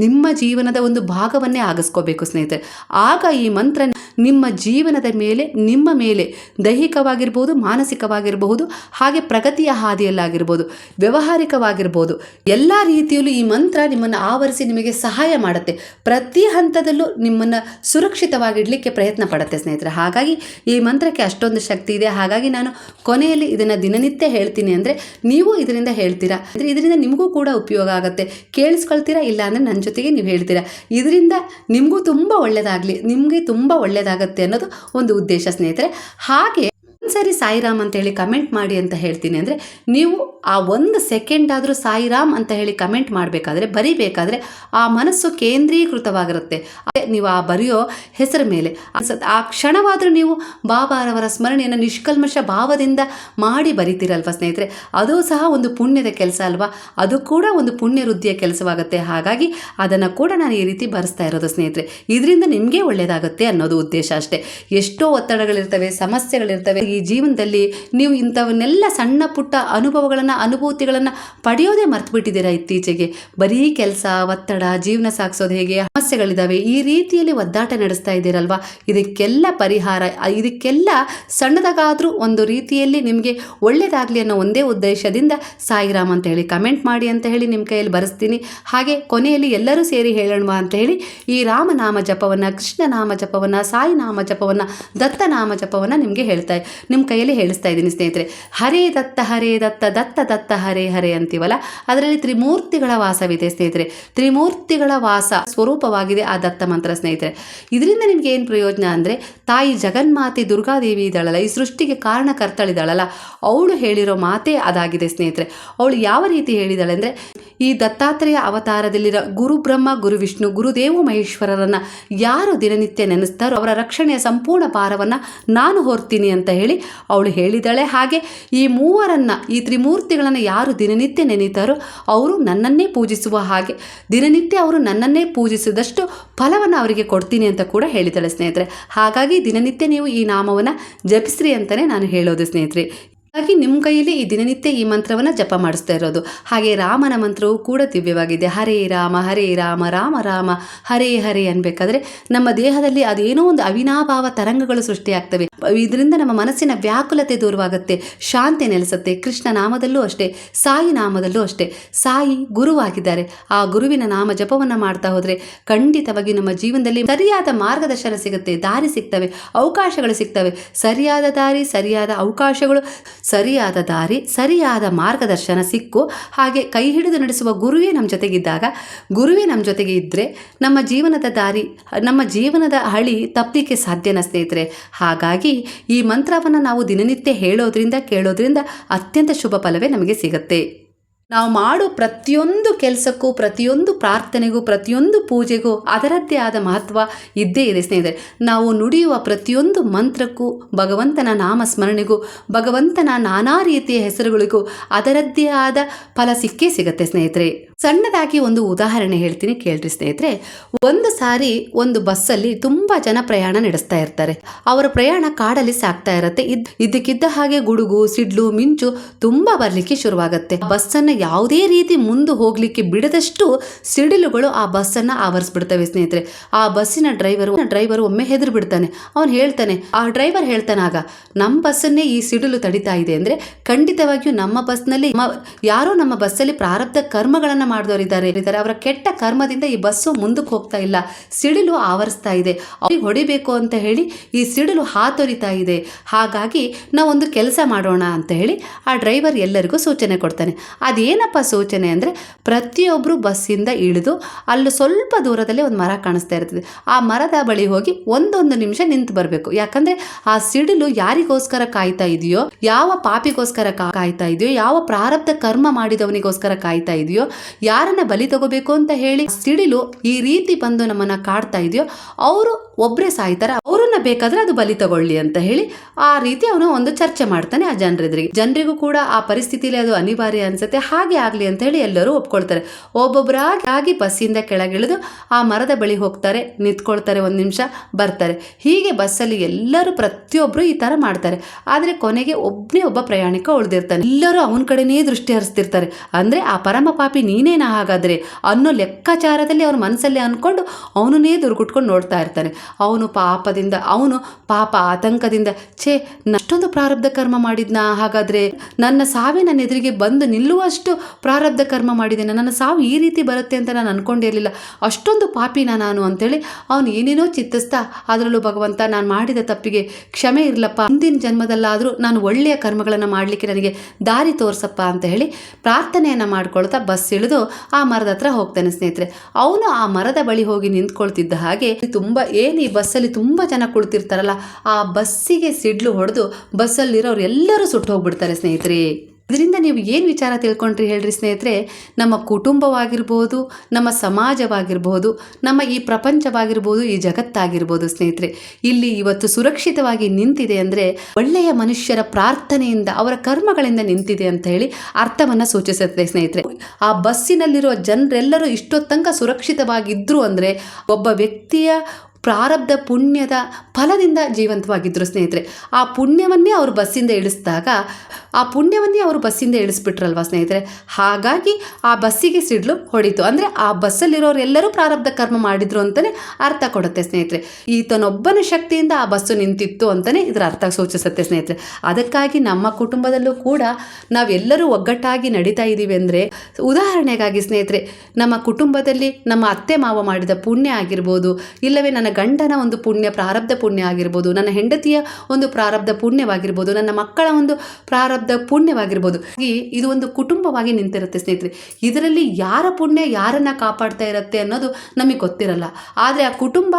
ನಿಮ್ಮ ಜೀವನದ ಒಂದು ಭಾಗವನ್ನೇ ಆಗಿಸ್ಕೋಬೇಕು ಸ್ನೇಹಿತರೆ. ಆಗ ಈ ಮಂತ್ರ ನಿಮ್ಮ ಜೀವನದ ಮೇಲೆ, ನಿಮ್ಮ ಮೇಲೆ ದೈಹಿಕವಾಗಿರ್ಬೋದು, ಮಾನಸಿಕವಾಗಿರಬಹುದು, ಹಾಗೆ ಪ್ರಗತಿಯ ಹಾದಿಯಲ್ಲಾಗಿರ್ಬೋದು, ವ್ಯವಹಾರಿಕವಾಗಿರ್ಬೋದು, ಎಲ್ಲ ರೀತಿಯಲ್ಲೂ ಈ ಮಂತ್ರ ನಿಮ್ಮನ್ನು ಆವರಿಸಿ ನಿಮಗೆ ಸಹಾಯ ಮಾಡುತ್ತೆ. ಪ್ರತಿ ಹಂತದಲ್ಲೂ ನಿಮ್ಮನ್ನು ಸುರಕ್ಷಿತವಾಗಿಡಲಿಕ್ಕೆ ಪ್ರಯತ್ನ ಪಡುತ್ತೆ ಸ್ನೇಹಿತರೆ. ಹಾಗಾಗಿ ಈ ಮಂತ್ರಕ್ಕೆ ಅಷ್ಟೊಂದು ಶಕ್ತಿ ಇದೆ. ಹಾಗಾಗಿ ನಾನು ಕೊನೆಯಲ್ಲಿ ಇದನ್ನು ದಿನನಿತ್ಯ ಹೇಳ್ತೀನಿ ಅಂದರೆ ನೀವು ಇದರಿಂದ ಹೇಳ್ತೀರಾ? ಅಂದರೆ ಇದರಿಂದ ನಿಮಗೂ ಕೂಡ ಉಪಯೋಗ ಆಗುತ್ತೆ. ಕೇಳಿಸ್ಕೊಳ್ತೀರಾ ಇಲ್ಲ ಅಂದರೆ ನನ್ನ ಜೊತೆಗೆ ನೀವು ಹೇಳ್ತೀರಾ? ಇದರಿಂದ ನಿಮಗೂ ತುಂಬ ಒಳ್ಳೆಯದಾಗಲಿ ನಿಮಗೆ ತುಂಬ ಒಳ್ಳೆಯದಾಗತ್ತೆ ಅನ್ನೋದು ಒಂದು ಉದ್ದೇಶ ಸ್ನೇಹಿತರೆ. ಹಾಗೆ ಸರಿ ಸಾಯಿರಾಮ್ ಅಂತ ಹೇಳಿ ಕಮೆಂಟ್ ಮಾಡಿ ಅಂತ ಹೇಳ್ತೀನಿ ಅಂದರೆ, ನೀವು ಆ ಒಂದು ಸೆಕೆಂಡ್ ಆದರೂ ಸಾಯಿರಾಮ್ ಅಂತ ಹೇಳಿ ಕಮೆಂಟ್ ಮಾಡಬೇಕಾದ್ರೆ, ಬರಿಬೇಕಾದ್ರೆ ಆ ಮನಸ್ಸು ಕೇಂದ್ರೀಕೃತವಾಗಿರುತ್ತೆ. ನೀವು ಆ ಬರೆಯೋ ಹೆಸರ ಮೇಲೆ, ಆ ಕ್ಷಣವಾದರೂ ನೀವು ಬಾಬಾರವರ ಸ್ಮರಣೆಯನ್ನು ನಿಷ್ಕಲ್ಮಶ ಭಾವದಿಂದ ಮಾಡಿ ಬರಿತೀರಲ್ವ ಸ್ನೇಹಿತರೆ? ಅದು ಸಹ ಒಂದು ಪುಣ್ಯದ ಕೆಲಸ ಅಲ್ವಾ? ಅದು ಕೂಡ ಒಂದು ಪುಣ್ಯ ವೃದ್ಧಿಯ ಕೆಲಸವಾಗುತ್ತೆ. ಹಾಗಾಗಿ ಅದನ್ನು ಕೂಡ ನಾನು ಈ ರೀತಿ ಬರೆಸ್ತಾ ಇರೋದು ಸ್ನೇಹಿತರೆ. ಇದರಿಂದ ನಿಮಗೆ ಒಳ್ಳೆಯದಾಗುತ್ತೆ ಅನ್ನೋದು ಉದ್ದೇಶ ಅಷ್ಟೇ. ಎಷ್ಟೋ ಒತ್ತಡಗಳಿರ್ತವೆ, ಸಮಸ್ಯೆಗಳಿರ್ತವೆ ಈ ಜೀವನದಲ್ಲಿ ನೀವು ಇಂಥವನ್ನೆಲ್ಲ ಸಣ್ಣ ಪುಟ್ಟ ಅನುಭವಗಳನ್ನು, ಅನುಭೂತಿಗಳನ್ನು ಪಡೆಯೋದೇ ಮರ್ತು ಬಿಟ್ಟಿದ್ದೀರಾ ಇತ್ತೀಚೆಗೆ? ಬರೀ ಕೆಲಸ, ಒತ್ತಡ, ಜೀವನ ಸಾಗಿಸೋದು ಹೇಗೆ? ಸಮಸ್ಯೆಗಳಿದ್ದಾವೆ ಈ ರೀತಿಯಲ್ಲಿ ಒದ್ದಾಟ ನಡೆಸ್ತಾ ಇದ್ದೀರಲ್ವಾ? ಇದಕ್ಕೆಲ್ಲ ಪರಿಹಾರ, ಇದಕ್ಕೆಲ್ಲ ಸಣ್ಣದಾಗಾದರೂ ಒಂದು ರೀತಿಯಲ್ಲಿ ನಿಮಗೆ ಒಳ್ಳೆಯದಾಗಲಿ ಅನ್ನೋ ಒಂದೇ ಉದ್ದೇಶದಿಂದ ಸಾಯಿರಾಮ್ ಅಂತ ಹೇಳಿ ಕಮೆಂಟ್ ಮಾಡಿ ಅಂತ ಹೇಳಿ ನಿಮ್ಮ ಕೈಯಲ್ಲಿ ಬರೆಸ್ತೀನಿ. ಹಾಗೆ ಕೊನೆಯಲ್ಲಿ ಎಲ್ಲರೂ ಸೇರಿ ಹೇಳೋಣ ಅಂತ ಹೇಳಿ ಈ ರಾಮನಾಮ ಜಪವನ್ನು ಕೃಷ್ಣನಾಮ ಜಪವನ್ನು, ಸಾಯಿ ನಾಮ ಜಪವನ್ನು ದತ್ತನಾಮ ಜಪವನ್ನು ನಿಮಗೆ ಹೇಳ್ತಾ ನಿಮ್ಮ ಕೈಯಲ್ಲಿ ಹೇಳಿಸ್ತಾ ಇದ್ದೀನಿ, ಸ್ನೇಹಿತರೆ. ಹರೇ ದತ್ತ ಹರೇ ದತ್ತ ದತ್ತ ದತ್ತ, ಹರೇ ಹರೇ ಅಂತೀವಲ್ಲ? ಅದರಲ್ಲಿ ತ್ರಿಮೂರ್ತಿಗಳ ವಾಸವಿದೆ, ಸ್ನೇಹಿತರೆ. ತ್ರಿಮೂರ್ತಿಗಳ ವಾಸ ಸ್ವರೂಪವಾಗಿದೆ ಆ ದತ್ತ ಮಂತ್ರ, ಸ್ನೇಹಿತರೆ. ಇದರಿಂದ ನಿಮ್ಗೆ ಏನು ಪ್ರಯೋಜನ ಅಂದರೆ, ತಾಯಿ ಜಗನ್ಮಾತೆ ದುರ್ಗಾದೇವಿ ಇದ್ದಾಳಲ್ಲ, ಈ ಸೃಷ್ಟಿಗೆ ಕಾರಣ ಕರ್ತಳಿದಾಳಲ್ಲ ಅವಳು ಹೇಳಿರೋ ಮಾತೇ ಅದಾಗಿದೆ, ಸ್ನೇಹಿತರೆ. ಅವಳು ಯಾವ ರೀತಿ ಹೇಳಿದಾಳೆ ಅಂದರೆ, ಈ ದತ್ತಾತ್ರೇಯ ಅವತಾರದಲ್ಲಿರೋ ಗುರು ಬ್ರಹ್ಮ ಗುರು ವಿಷ್ಣು ಗುರುದೇವ ಮಹೇಶ್ವರರನ್ನು ಯಾರು ದಿನನಿತ್ಯ ನೆನೆಸ್ತಾರೋ ಅವರ ರಕ್ಷಣೆಯ ಸಂಪೂರ್ಣ ಭಾರವನ್ನು ನಾನು ಹೊರ್ತೀನಿ ಅಂತ ಹೇಳಿ ಅವಳು ಹೇಳಿದಾಳೆ. ಹಾಗೆ ಈ ಮೂವರನ್ನು, ಈ ತ್ರಿಮೂರ್ತಿಗಳನ್ನು ಯಾರು ದಿನನಿತ್ಯ ನೆನೀತಾರೋ ಅವರು ನನ್ನನ್ನೇ ಪೂಜಿಸುವ ಹಾಗೆ ದಿನನಿತ್ಯ ಅವರು ನನ್ನನ್ನೇ ಪೂಜಿಸಿದಷ್ಟು ಫಲವನ್ನು ಅವರಿಗೆ ಕೊಡ್ತೀನಿ ಅಂತ ಕೂಡ ಹೇಳಿದಾಳೆ ಸ್ನೇಹಿತರೆ. ಹಾಗಾಗಿ ದಿನನಿತ್ಯ ನೀವು ಈ ನಾಮವನ್ನು ಜಪಿಸ್ರಿ ಅಂತಲೇ ನಾನು ಹೇಳೋದು ಸ್ನೇಹಿತರೆ. ಹಾಗಾಗಿ ನಿಮ್ಮ ಕೈಯಲ್ಲಿ ಈ ದಿನನಿತ್ಯ ಈ ಮಂತ್ರವನ್ನು ಜಪ ಮಾಡಿಸ್ತಾ ಇರೋದು. ಹಾಗೆ ರಾಮನ ಮಂತ್ರವು ಕೂಡ ದಿವ್ಯವಾಗಿದೆ. ಹರೇ ರಾಮ ಹರೇ ರಾಮ ರಾಮ ರಾಮ, ಹರೇ ಹರೇ ಅನ್ಬೇಕಾದ್ರೆ ನಮ್ಮ ದೇಹದಲ್ಲಿ ಅದೇನೋ ಒಂದು ಅವಿನಾಭಾವ ತರಂಗಗಳು ಸೃಷ್ಟಿಯಾಗ್ತವೆ. ಇದರಿಂದ ನಮ್ಮ ಮನಸ್ಸಿನ ವ್ಯಾಕುಲತೆ ದೂರವಾಗುತ್ತೆ. ಶಾಂತಿ ನೆಲೆಸುತ್ತೆ. ಕೃಷ್ಣ ನಾಮದಲ್ಲೂ ಅಷ್ಟೇ, ಸಾಯಿ ನಾಮದಲ್ಲೂ ಅಷ್ಟೇ. ಸಾಯಿ ಗುರುವಾಗಿದ್ದಾರೆ. ಆ ಗುರುವಿನ ನಾಮ ಜಪವನ್ನು ಮಾಡ್ತಾ ಹೋದರೆ ಖಂಡಿತವಾಗಿ ನಮ್ಮ ಜೀವನದಲ್ಲಿ ಸರಿಯಾದ ಮಾರ್ಗದರ್ಶನ ಸಿಗುತ್ತೆ. ದಾರಿ ಸಿಗ್ತವೆ. ಅವಕಾಶಗಳು ಸಿಗ್ತವೆ. ಸರಿಯಾದ ದಾರಿ, ಸರಿಯಾದ ಅವಕಾಶಗಳು ಸರಿಯಾದ ದಾರಿ, ಸರಿಯಾದ ಮಾರ್ಗದರ್ಶನ ಸಿಕ್ಕು. ಹಾಗೆ ಕೈ ಹಿಡಿದು ನಡೆಸುವ ಗುರುವೇ ನಮ್ಮ ಜೊತೆಗಿದ್ದಾಗ, ಗುರುವೇ ನಮ್ಮ ಜೊತೆಗೆ ಇದ್ದರೆ ನಮ್ಮ ಜೀವನದ ದಾರಿ, ನಮ್ಮ ಜೀವನದ ಹಳಿ ತಪ್ಪಲಿಕ್ಕೆ ಸಾಧ್ಯನ ಸ್ನೇಹಿತರೆ? ಹಾಗಾಗಿ ಈ ಮಂತ್ರವನ್ನು ನಾವು ದಿನನಿತ್ಯ ಹೇಳೋದ್ರಿಂದ, ಕೇಳೋದ್ರಿಂದ ಅತ್ಯಂತ ಶುಭ ಫಲವೇ ನಮಗೆ ಸಿಗುತ್ತೆ. ನಾವು ಮಾಡೋ ಪ್ರತಿಯೊಂದು ಕೆಲಸಕ್ಕೂ, ಪ್ರತಿಯೊಂದು ಪ್ರಾರ್ಥನೆಗೂ, ಪ್ರತಿಯೊಂದು ಪೂಜೆಗೂ ಅದರದ್ದೇ ಆದ ಮಹತ್ವ ಇದ್ದೇ ಇದೆ ಸ್ನೇಹಿತರೆ. ನಾವು ನುಡಿಯುವ ಪ್ರತಿಯೊಂದು ಮಂತ್ರಕ್ಕೂ, ಭಗವಂತನ ನಾಮ ಸ್ಮರಣೆಗೂ ಭಗವಂತನ ನಾನಾ ರೀತಿಯ ಹೆಸರುಗಳಿಗೂ ಅದರದ್ದೇ ಆದ ಫಲ ಸಿಕ್ಕೇ ಸಿಗತ್ತೆ ಸ್ನೇಹಿತರೆ. ಸಣ್ಣದಾಗಿ ಒಂದು ಉದಾಹರಣೆ ಹೇಳ್ತೀನಿ ಕೇಳ್ರಿ ಸ್ನೇಹಿತರೆ. ಒಂದು ಸಾರಿ ಒಂದು ಬಸ್ಸಲ್ಲಿ ತುಂಬಾ ಜನ ಪ್ರಯಾಣ ನಡೆಸ್ತಾ ಇರ್ತಾರೆ. ಅವರ ಪ್ರಯಾಣ ಕಾಡಲ್ಲಿ ಸಾಗ್ತಾ ಇರತ್ತೆ. ಇದ್ ಇದ್ದಕ್ಕಿದ್ದ ಹಾಗೆ ಗುಡುಗು, ಸಿಡ್ಲು, ಮಿಂಚು ತುಂಬಾ ಬರ್ಲಿಕ್ಕೆ ಶುರುವಾಗತ್ತೆ. ಬಸ್ಸನ್ನ ಯಾವುದೇ ರೀತಿ ಮುಂದೆ ಹೋಗ್ಲಿಕ್ಕೆ ಬಿಡದಷ್ಟು ಸಿಡಿಲುಗಳು ಆ ಬಸ್ಸನ್ನ ಆವರಿಸ್ಬಿಡ್ತವೆ ಸ್ನೇಹಿತರೆ. ಆ ಬಸ್ಸಿನ ಡ್ರೈವರ್ ಡ್ರೈವರ್ ಒಮ್ಮೆ ಹೆದರು ಬಿಡ್ತಾನೆ. ಅವನು ಹೇಳ್ತಾನೆ, ಆ ಡ್ರೈವರ್ ಹೇಳ್ತಾನಾಗ ನಮ್ಮ ಬಸ್ಸನ್ನೇ ಈ ಸಿಡಿಲು ತಡಿತಾ ಇದೆ. ಅಂದ್ರೆ ಖಂಡಿತವಾಗಿಯೂ ನಮ್ಮ ಬಸ್ನಲ್ಲಿ ಯಾರೋ ನಮ್ಮ ಬಸ್ಸಲ್ಲಿ ಪ್ರಾರಬ್ಧ ಕರ್ಮಗಳನ್ನ ಮಾಡಿದವರಿದ್ದಾರೆ. ಇದ್ದಾರೆ ಅವರ ಕೆಟ್ಟ ಕರ್ಮದಿಂದ ಈ ಬಸ್ಸು ಮುಂದಕ್ಕೆ ಹೋಗ್ತಾ ಇಲ್ಲ. ಸಿಡಿಲು ಆವರಿಸ್ತಾ ಇದೆ. ಅವ್ರಿಗೆ ಹೊಡಿಬೇಕು ಅಂತ ಹೇಳಿ ಈ ಸಿಡಿಲು ಹಾತೊರಿತಾ ಇದೆ. ಹಾಗಾಗಿ ನಾವೊಂದು ಕೆಲಸ ಮಾಡೋಣ ಅಂತ ಹೇಳಿ ಆ ಡ್ರೈವರ್ ಎಲ್ಲರಿಗೂ ಸೂಚನೆ ಕೊಡ್ತಾನೆ. ಅದೇನಪ್ಪ ಸೂಚನೆ ಅಂದರೆ ಪ್ರತಿಯೊಬ್ಬರು ಬಸ್ಸಿಂದ ಇಳಿದು ಅಲ್ಲಿ ಸ್ವಲ್ಪ ದೂರದಲ್ಲಿ ಒಂದು ಮರ ಕಾಣಿಸ್ತಾ ಇರ್ತದೆ. ಆ ಮರದ ಬಳಿ ಹೋಗಿ ಒಂದೊಂದು ನಿಮಿಷ ನಿಂತು ಬರಬೇಕು. ಯಾಕಂದರೆ ಆ ಸಿಡಿಲು ಯಾರಿಗೋಸ್ಕರ ಕಾಯ್ತಾ ಇದೆಯೋ, ಯಾವ ಪಾಪಿಗೋಸ್ಕರ ಕಾಯ್ತಾ ಇದೆಯೋ, ಯಾವ ಪ್ರಾರಬ್ಧ ಕರ್ಮ ಮಾಡಿದವನಿಗೋಸ್ಕರ ಕಾಯ್ತಾ ಇದೆಯೋ ಯಾರನ್ನ ಬಲಿ ತಗೋಬೇಕು ಅಂತ ಹೇಳಿ ಸಿಡಿಲು ಈ ರೀತಿ ಬಂದು ನಮ್ಮನ್ನ ಕಾಡ್ತಾ ಇದೆಯೋ, ಅವರು ಒಬ್ಬರೇ ಸಾಯ್ತಾರೆ, ಅವ್ರನ್ನ ಬೇಕಾದ್ರೆ ಅದು ಬಲಿ ತಗೊಳ್ಳಿ ಅಂತ ಹೇಳಿ ಆ ರೀತಿ ಅವನು ಒಂದು ಚರ್ಚೆ ಮಾಡ್ತಾನೆ ಆ ಜನರೆದುರಿಗೆ. ಜನರಿಗೂ ಕೂಡ ಆ ಪರಿಸ್ಥಿತಿಲಿ ಅದು ಅನಿವಾರ್ಯ ಅನ್ಸುತ್ತೆ, ಹಾಗೆ ಆಗಲಿ ಅಂತ ಹೇಳಿ ಎಲ್ಲರೂ ಒಪ್ಕೊಳ್ತಾರೆ. ಒಬ್ಬೊಬ್ಬರಾಗಿ ಬಸ್ಸಿಂದ ಕೆಳಗಿಳಿದು ಆ ಮರದ ಬಳಿ ಹೋಗ್ತಾರೆ, ನಿಂತ್ಕೊಳ್ತಾರೆ ಒಂದು ನಿಮಿಷ, ಬರ್ತಾರೆ. ಹೀಗೆ ಬಸ್ಸಲ್ಲಿ ಎಲ್ಲರೂ ಪ್ರತಿಯೊಬ್ಬರು ಈ ತರ ಮಾಡ್ತಾರೆ. ಆದ್ರೆ ಕೊನೆಗೆ ಒಬ್ಬನೇ ಒಬ್ಬ ಪ್ರಯಾಣಿಕ ಉಳಿದಿರ್ತಾನೆ. ಎಲ್ಲರೂ ಅವನ ಕಡೆನೇ ದೃಷ್ಟಿ ಹರಿಸ್ತಿರ್ತಾರೆ. ಅಂದ್ರೆ ಆ ಪರಮ ಪಾಪಿ ನೀನೇನ ಹಾಗಾದರೆ ಅನ್ನೋ ಲೆಕ್ಕಾಚಾರದಲ್ಲಿ ಅವ್ರ ಮನಸ್ಸಲ್ಲಿ ಅಂದ್ಕೊಂಡು ಅವನನ್ನೇ ದುರ್ಗುಟ್ಕೊಂಡು ನೋಡ್ತಾ ಇರ್ತಾನೆ. ಅವನು ಪಾಪದಿಂದ, ಅವನು ಪಾಪ ಆತಂಕದಿಂದ, ಛೇ ಅಷ್ಟೊಂದು ಪ್ರಾರಬ್ಧ ಕರ್ಮ ಮಾಡಿದ್ನಾ? ಹಾಗಾದ್ರೆ ನನ್ನ ಸಾವೇ ನನ್ನ ಎದುರಿಗೆ ಬಂದು ನಿಲ್ಲುವಷ್ಟು ಪ್ರಾರಬ್ಧ ಕರ್ಮ ಮಾಡಿದ್ದೇನೆ. ನನ್ನ ಸಾವು ಈ ರೀತಿ ಬರುತ್ತೆ ಅಂತ ನಾನು ಅನ್ಕೊಂಡಿರಲಿಲ್ಲ ಅಷ್ಟೊಂದು ಪಾಪಿನ ನಾನು ಅಂತೇಳಿ ಅವನು ಏನೇನೋ ಚಿತ್ತಿಸ್ತಾ, ಅದರಲ್ಲೂ ಭಗವಂತ ನಾನು ಮಾಡಿದ ತಪ್ಪಿಗೆ ಕ್ಷಮೆ ಇರಲಪ್ಪ. ಮುಂದಿನ ಜನ್ಮದಲ್ಲಾದರೂ ನಾನು ಒಳ್ಳೆಯ ಕರ್ಮಗಳನ್ನು ಮಾಡಲಿಕ್ಕೆ ನನಗೆ ದಾರಿ ತೋರಿಸಪ್ಪ ಅಂತ ಹೇಳಿ ಪ್ರಾರ್ಥನೆಯನ್ನು ಮಾಡ್ಕೊಳ್ತಾ ಬಸ್ ಇಳಿದು ಆ ಮರದ ಹತ್ರ ಹೋಗ್ತಾನೆ ಸ್ನೇಹಿತರೆ. ಅವನು ಆ ಮರದ ಬಳಿ ಹೋಗಿ ನಿಂತ್ಕೊಳ್ತಿದ್ದ ಹಾಗೆ ತುಂಬ, ಏನು ಈ ಬಸ್ಸಲ್ಲಿ ತುಂಬ ಜನ ಕುಳಿತಿರ್ತಾರಲ್ಲ, ಆ ಬಸ್ಸಿಗೆ ಸಿಡ್ಲು ಹೊಡೆದು ಬಸ್ಸಲ್ಲಿರೋರು ಎಲ್ಲರೂ ಸುಟ್ಟು ಹೋಗ್ಬಿಡ್ತಾರೆ ಸ್ನೇಹಿತರೆ. ಇದರಿಂದ ನೀವು ಏನು ವಿಚಾರ ತಿಳ್ಕೊಂಡ್ರಿ ಹೇಳ್ರಿ ಸ್ನೇಹಿತರೆ? ನಮ್ಮ ಕುಟುಂಬವಾಗಿರ್ಬೋದು, ನಮ್ಮ ಸಮಾಜವಾಗಿರ್ಬೋದು, ನಮ್ಮ ಈ ಪ್ರಪಂಚವಾಗಿರ್ಬೋದು, ಈ ಜಗತ್ತಾಗಿರ್ಬೋದು ಸ್ನೇಹಿತರೆ. ಇಲ್ಲಿ ಇವತ್ತು ಸುರಕ್ಷಿತವಾಗಿ ನಿಂತಿದೆ ಅಂದರೆ ಒಳ್ಳೆಯ ಮನುಷ್ಯರ ಪ್ರಾರ್ಥನೆಯಿಂದ, ಅವರ ಕರ್ಮಗಳಿಂದ ನಿಂತಿದೆ ಅಂತ ಹೇಳಿ ಅರ್ಥವನ್ನು ಸೂಚಿಸುತ್ತೆ ಸ್ನೇಹಿತರೆ. ಆ ಬಸ್ಸಿನಲ್ಲಿರುವ ಜನರೆಲ್ಲರೂ ಇಷ್ಟೊತ್ತಂಕ ಸುರಕ್ಷಿತವಾಗಿದ್ದರು ಅಂದರೆ ಒಬ್ಬ ವ್ಯಕ್ತಿಯ ಪ್ರಾರಬ್ಧ ಪುಣ್ಯದ ಫಲದಿಂದ ಜೀವಂತವಾಗಿದ್ದರು ಸ್ನೇಹಿತರೆ. ಆ ಪುಣ್ಯವನ್ನೇ ಅವರು ಬಸ್ಸಿಂದ ಇಳಿಸಿದಾಗ, ಆ ಪುಣ್ಯವನ್ನೇ ಅವರು ಬಸ್ಸಿಂದ ಇಳಿಸ್ಬಿಟ್ರಲ್ವ ಸ್ನೇಹಿತರೆ? ಹಾಗಾಗಿ ಆ ಬಸ್ಸಿಗೆ ಸಿಡ್ಲು ಹೊಡಿತು. ಅಂದರೆ ಆ ಬಸ್ಸಲ್ಲಿರೋರೆಲ್ಲರೂ ಪ್ರಾರಬ್ಧ ಕರ್ಮ ಮಾಡಿದ್ರು ಅಂತಲೇ ಅರ್ಥ ಕೊಡುತ್ತೆ ಸ್ನೇಹಿತರೆ. ಈತನೊಬ್ಬನ ಶಕ್ತಿಯಿಂದ ಆ ಬಸ್ಸು ನಿಂತಿತ್ತು ಅಂತಲೇ ಇದರ ಅರ್ಥ ಸೂಚಿಸುತ್ತೆ ಸ್ನೇಹಿತರೆ. ಅದಕ್ಕಾಗಿ ನಮ್ಮ ಕುಟುಂಬದಲ್ಲೂ ಕೂಡ ನಾವೆಲ್ಲರೂ ಒಗ್ಗಟ್ಟಾಗಿ ನಡೀತಾ ಇದ್ದೀವಿ ಅಂದರೆ, ಉದಾಹರಣೆಗಾಗಿ ಸ್ನೇಹಿತರೆ, ನಮ್ಮ ಕುಟುಂಬದಲ್ಲಿ ನಮ್ಮ ಅತ್ತೆ ಮಾವ ಮಾಡಿದ ಪುಣ್ಯ ಆಗಿರ್ಬೋದು, ಇಲ್ಲವೇ ನನ್ನ ಗಂಡನ ಒಂದು ಪುಣ್ಯ, ಪ್ರಾರಬ್ಧ ಪುಣ್ಯ ಆಗಿರ್ಬೋದು, ನನ್ನ ಹೆಂಡತಿಯ ಒಂದು ಪ್ರಾರಬ್ಧ ಪುಣ್ಯವಾಗಿರ್ಬೋದು, ನನ್ನ ಮಕ್ಕಳ ಒಂದು ಪ್ರಾರಬ್ಧ ಪುಣ್ಯವಾಗಿರ್ಬೋದು. ಈ ಇದು ಒಂದು ಕುಟುಂಬವಾಗಿ ನಿಂತಿರುತ್ತೆ ಸ್ನೇಹಿತರೆ. ಇದರಲ್ಲಿ ಯಾರ ಪುಣ್ಯ ಯಾರನ್ನ ಕಾಪಾಡ್ತಾ ಇರುತ್ತೆ ಅನ್ನೋದು ನಮಗೆ ಗೊತ್ತಿರಲ್ಲ. ಆದರೆ ಆ ಕುಟುಂಬ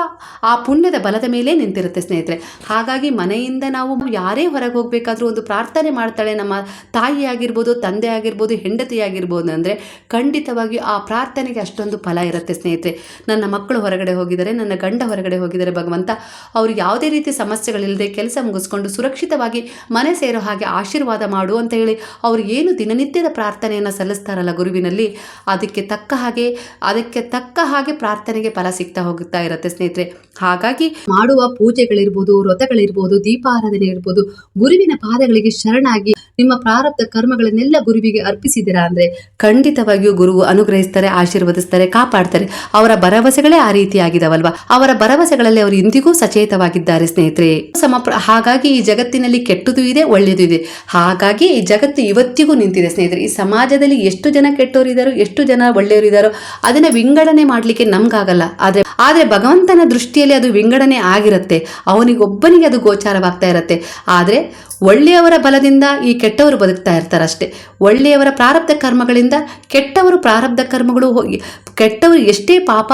ಆ ಪುಣ್ಯದ ಬಲದ ಮೇಲೆ ನಿಂತಿರುತ್ತೆ ಸ್ನೇಹಿತರೆ. ಹಾಗಾಗಿ ಮನೆಯಿಂದ ನಾವು ಯಾರೇ ಹೊರಗೆ ಹೋಗಬೇಕಾದ್ರೂ ಒಂದು ಪ್ರಾರ್ಥನೆ ಮಾಡ್ತಾಳೆ ನಮ್ಮ ತಾಯಿ ಆಗಿರ್ಬೋದು, ತಂದೆ ಆಗಿರ್ಬೋದು, ಹೆಂಡತಿ ಆಗಿರ್ಬೋದು ಅಂದರೆ ಖಂಡಿತವಾಗಿ ಆ ಪ್ರಾರ್ಥನೆಗೆ ಅಷ್ಟೊಂದು ಫಲ ಇರುತ್ತೆ ಸ್ನೇಹಿತರೆ. ನನ್ನ ಮಕ್ಕಳು ಹೊರಗಡೆ ಹೋಗಿದ್ದಾರೆ, ನನ್ನ ಗಂಡ ಹೊರಗಡೆ ಹೋಗಿದ್ದಾರೆ ಭಗವಂತ. ಅವರು ಯಾವುದೇ ರೀತಿ ಸಮಸ್ಯೆಗಳಿಲ್ಲದೆ ಕೆಲಸ ಮುಗಿಸ್ಕೊಂಡು ಸುರಕ್ಷಿತವಾಗಿ ಮನೆ ಸೇರೋ ಹಾಗೆ ಆಶೀರ್ವಾದ ಮಾಡು ಅಂತ ಹೇಳಿ ಅವರು ಏನು ದಿನನಿತ್ಯದ ಪ್ರಾರ್ಥನೆಯನ್ನು ಸಲ್ಲಿಸ್ತಾರಲ್ಲ ಗುರುವಿನಲ್ಲಿ, ಅದಕ್ಕೆ ತಕ್ಕ ಹಾಗೆ, ಅದಕ್ಕೆ ತಕ್ಕ ಹಾಗೆ ಪ್ರಾರ್ಥನೆಗೆ ಫಲ ಸಿಗ್ತಾ ಹೋಗುತ್ತಾ ಇರುತ್ತೆ ಸ್ನೇಹಿತರೆ. ಹಾಗಾಗಿ ಮಾಡುವ ಪೂಜೆಗಳಿರ್ಬೋದು, ವ್ರತಗಳಿರ್ಬೋದು, ದೀಪಾರಾಧನೆ ಇರ್ಬೋದು, ಗುರುವಿನ ಪಾದಗಳಿಗೆ ಶರಣಾಗಿ ನಿಮ್ಮ ಪ್ರಾರಬ್ಧ ಕರ್ಮಗಳನ್ನೆಲ್ಲ ಗುರುವಿಗೆ ಅರ್ಪಿಸಿದಿರಾ ಅಂದ್ರೆ ಖಂಡಿತವಾಗಿಯೂ ಗುರುವು ಅನುಗ್ರಹಿಸ್ತಾರೆ, ಆಶೀರ್ವದಿಸ್ತಾರೆ, ಕಾಪಾಡ್ತಾರೆ. ಅವರ ಭರವಸೆಗಳೇ ಆ ರೀತಿಯಾಗಿದಾವಲ್ವಾ? ಅವರ ಭರವಸೆಗಳಲ್ಲಿ ಅವರು ಇಂದಿಗೂ ಸಚೇತವಾಗಿದ್ದಾರೆ ಸ್ನೇಹಿತರೆ. ಸಮ ಹಾಗಾಗಿ ಈ ಜಗತ್ತಿನಲ್ಲಿ ಕೆಟ್ಟದು ಇದೆ, ಒಳ್ಳೆಯದು ಇದೆ. ಹಾಗಾಗಿ ಈ ಜಗತ್ತು ಇವತ್ತಿಗೂ ನಿಂತಿದೆ ಸ್ನೇಹಿತರೆ. ಈ ಸಮಾಜದಲ್ಲಿ ಎಷ್ಟು ಜನ ಕೆಟ್ಟವರು ಇದ್ದಾರೋ ಎಷ್ಟು ಜನ ಒಳ್ಳೆಯವರು ಇದ್ದಾರೋ ಅದನ್ನ ವಿಂಗಡಣೆ ಮಾಡ್ಲಿಕ್ಕೆ ನಮ್ಗಾಗಲ್ಲ. ಆದ್ರೆ ಆದ್ರೆ ಭಗವಂತನ ದೃಷ್ಟಿಯಲ್ಲಿ ಅದು ವಿಂಗಡಣೆ ಆಗಿರುತ್ತೆ. ಅವನಿಗೊಬ್ಬನಿಗೆ ಅದು ಗೋಚಾರವಾಗ್ತಾ ಇರುತ್ತೆ. ಆದ್ರೆ ಒಳ್ಳೆಯವರ ಬಲದಿಂದ ಈ ಕೆಟ್ಟವರು ಬದುಕ್ತಾ ಇರ್ತಾರೆ ಅಷ್ಟೇ ಒಳ್ಳೆಯವರ ಪ್ರಾರಬ್ಧ ಕರ್ಮಗಳಿಂದ ಕೆಟ್ಟವರು ಪ್ರಾರಬ್ಧ ಕರ್ಮಗಳು ಹೋಗಿ, ಕೆಟ್ಟವರು ಎಷ್ಟೇ ಪಾಪ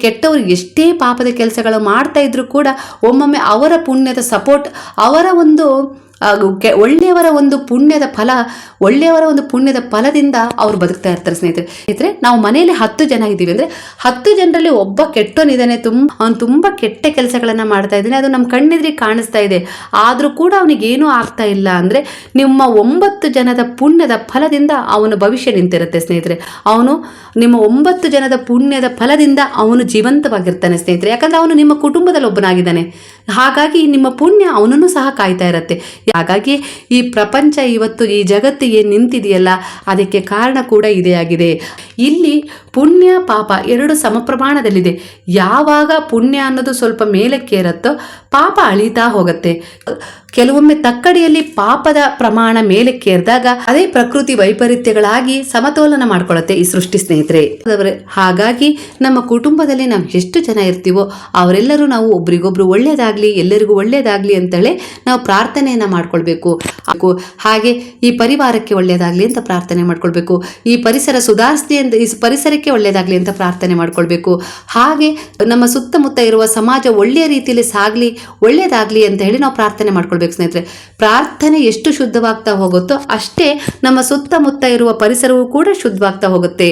ಕೆಟ್ಟವರು ಎಷ್ಟೇ ಪಾಪದ ಕೆಲಸಗಳು ಮಾಡ್ತಾ ಇದ್ರು ಕೂಡ ಒಮ್ಮೊಮ್ಮೆ ಅವರ ಪುಣ್ಯದ ಸಪೋರ್ಟ್ ಅವರ ಒಂದು ಹಾಗೂ ಕೆ, ಒಳ್ಳೆಯವರ ಒಂದು ಪುಣ್ಯದ ಫಲ, ಒಳ್ಳೆಯವರ ಒಂದು ಪುಣ್ಯದ ಫಲದಿಂದ ಅವ್ರು ಬದುಕ್ತಾ ಇರ್ತಾರೆ ಸ್ನೇಹಿತರೆ. ಸ್ನೇಹಿತರೆ, ನಾವು ಮನೆಯಲ್ಲಿ ಹತ್ತು ಜನ ಇದ್ದೀವಿ ಅಂದರೆ ಹತ್ತು ಜನರಲ್ಲಿ ಒಬ್ಬ ಕೆಟ್ಟವನಿದ್ದಾನೆ ತುಂಬ ಅವ್ನು ತುಂಬ ಕೆಟ್ಟ ಕೆಲಸಗಳನ್ನು ಮಾಡ್ತಾ ಇದ್ದಾನೆ, ಅದು ನಮ್ಮ ಕಣ್ಣೆದ್ರಿಗೆ ಕಾಣಿಸ್ತಾ ಇದೆ. ಆದರೂ ಕೂಡ ಅವನಿಗೇನೂ ಆಗ್ತಾ ಇಲ್ಲ ಅಂದರೆ ನಿಮ್ಮ ಒಂಬತ್ತು ಜನದ ಪುಣ್ಯದ ಫಲದಿಂದ ಅವನ ಭವಿಷ್ಯ ನಿಂತಿರುತ್ತೆ ಸ್ನೇಹಿತರೆ. ಅವನು ನಿಮ್ಮ ಒಂಬತ್ತು ಜನದ ಪುಣ್ಯದ ಫಲದಿಂದ ಅವನು ಜೀವಂತವಾಗಿರ್ತಾನೆ ಸ್ನೇಹಿತರೆ. ಯಾಕಂದರೆ ಅವನು ನಿಮ್ಮ ಕುಟುಂಬದಲ್ಲಿ ಒಬ್ಬನಾಗಿದ್ದಾನೆ ಹಾಗಾಗಿ ನಿಮ್ಮ ಪುಣ್ಯ ಅವನನ್ನು ಸಹ ಕಾಯ್ತಾ ಇರುತ್ತೆ. ಹಾಗಾಗಿ ಈ ಪ್ರಪಂಚ ಇವತ್ತು ಈ ಜಗತ್ತು ಏನು ನಿಂತಿದೆಯಲ್ಲ, ಅದಕ್ಕೆ ಕಾರಣ ಕೂಡ ಇದೇ ಆಗಿದೆ. ಇಲ್ಲಿ ಪುಣ್ಯ ಪಾಪ ಎರಡು ಸಮಪ್ರಮಾಣದಲ್ಲಿದೆ. ಯಾವಾಗ ಪುಣ್ಯ ಅನ್ನೋದು ಸ್ವಲ್ಪ ಮೇಲಕ್ಕೇರತ್ತೋ ಪಾಪ ಅಳಿತಾ ಹೋಗುತ್ತೆ. ಕೆಲವೊಮ್ಮೆ ತಕ್ಕಡಿಯಲ್ಲಿ ಪಾಪದ ಪ್ರಮಾಣ ಮೇಲಕ್ಕೇರಿದಾಗ ಅದೇ ಪ್ರಕೃತಿ ವೈಪರೀತ್ಯಗಳಾಗಿ ಸಮತೋಲನ ಮಾಡ್ಕೊಳ್ಳುತ್ತೆ ಈ ಸೃಷ್ಟಿ ಸ್ನೇಹಿತರೆ. ಹಾಗಾಗಿ ನಮ್ಮ ಕುಟುಂಬದಲ್ಲಿ ನಾವು ಎಷ್ಟು ಜನ ಇರ್ತೀವೋ ಅವರೆಲ್ಲರೂ ನಾವು ಒಬ್ರಿಗೊಬ್ರು ಒಳ್ಳೇದಾಗ್ಲಿ, ಎಲ್ಲರಿಗೂ ಒಳ್ಳೇದಾಗಲಿ ಅಂತೇಳಿ ನಾವು ಪ್ರಾರ್ಥನೆಯನ್ನ ಮಾಡ್ಕೊಳ್ಬೇಕು. ಹಾಗೂ ಈ ಪರಿವಾರಕ್ಕೆ ಒಳ್ಳೇದಾಗಲಿ ಅಂತ ಪ್ರಾರ್ಥನೆ ಮಾಡ್ಕೊಳ್ಬೇಕು. ಈ ಪರಿಸರ ಸುಧಾರಿಸಲಿ ಅಂತ, ಈ ಪರಿಸರಕ್ಕೆ ಒಳ್ಳೇದಾಗಲಿ ಅಂತ ಪ್ರಾರ್ಥನೆ ಮಾಡ್ಕೊಳ್ಬೇಕು. ಹಾಗೆ ನಮ್ಮ ಸುತ್ತಮುತ್ತ ಇರುವ ಸಮಾಜ ಒಳ್ಳೆಯ ರೀತಿಯಲ್ಲಿ ಸಾಗಲಿ, ಒಳ್ಳೇದಾಗಲಿ ಅಂತ ಹೇಳಿ ನಾವು ಪ್ರಾರ್ಥನೆ ಮಾಡ್ಕೊಳ್ಬೇಕು ಸ್ನೇಹಿತರೆ. ಪ್ರಾರ್ಥನೆ ಎಷ್ಟು ಶುದ್ಧವಾಗ್ತಾ ಹೋಗುತ್ತೋ ಅಷ್ಟೇ ನಮ್ಮ ಸುತ್ತಮುತ್ತ ಇರುವ ಪರಿಸರವೂ ಕೂಡ ಶುದ್ಧವಾಗ್ತಾ ಹೋಗುತ್ತೆ.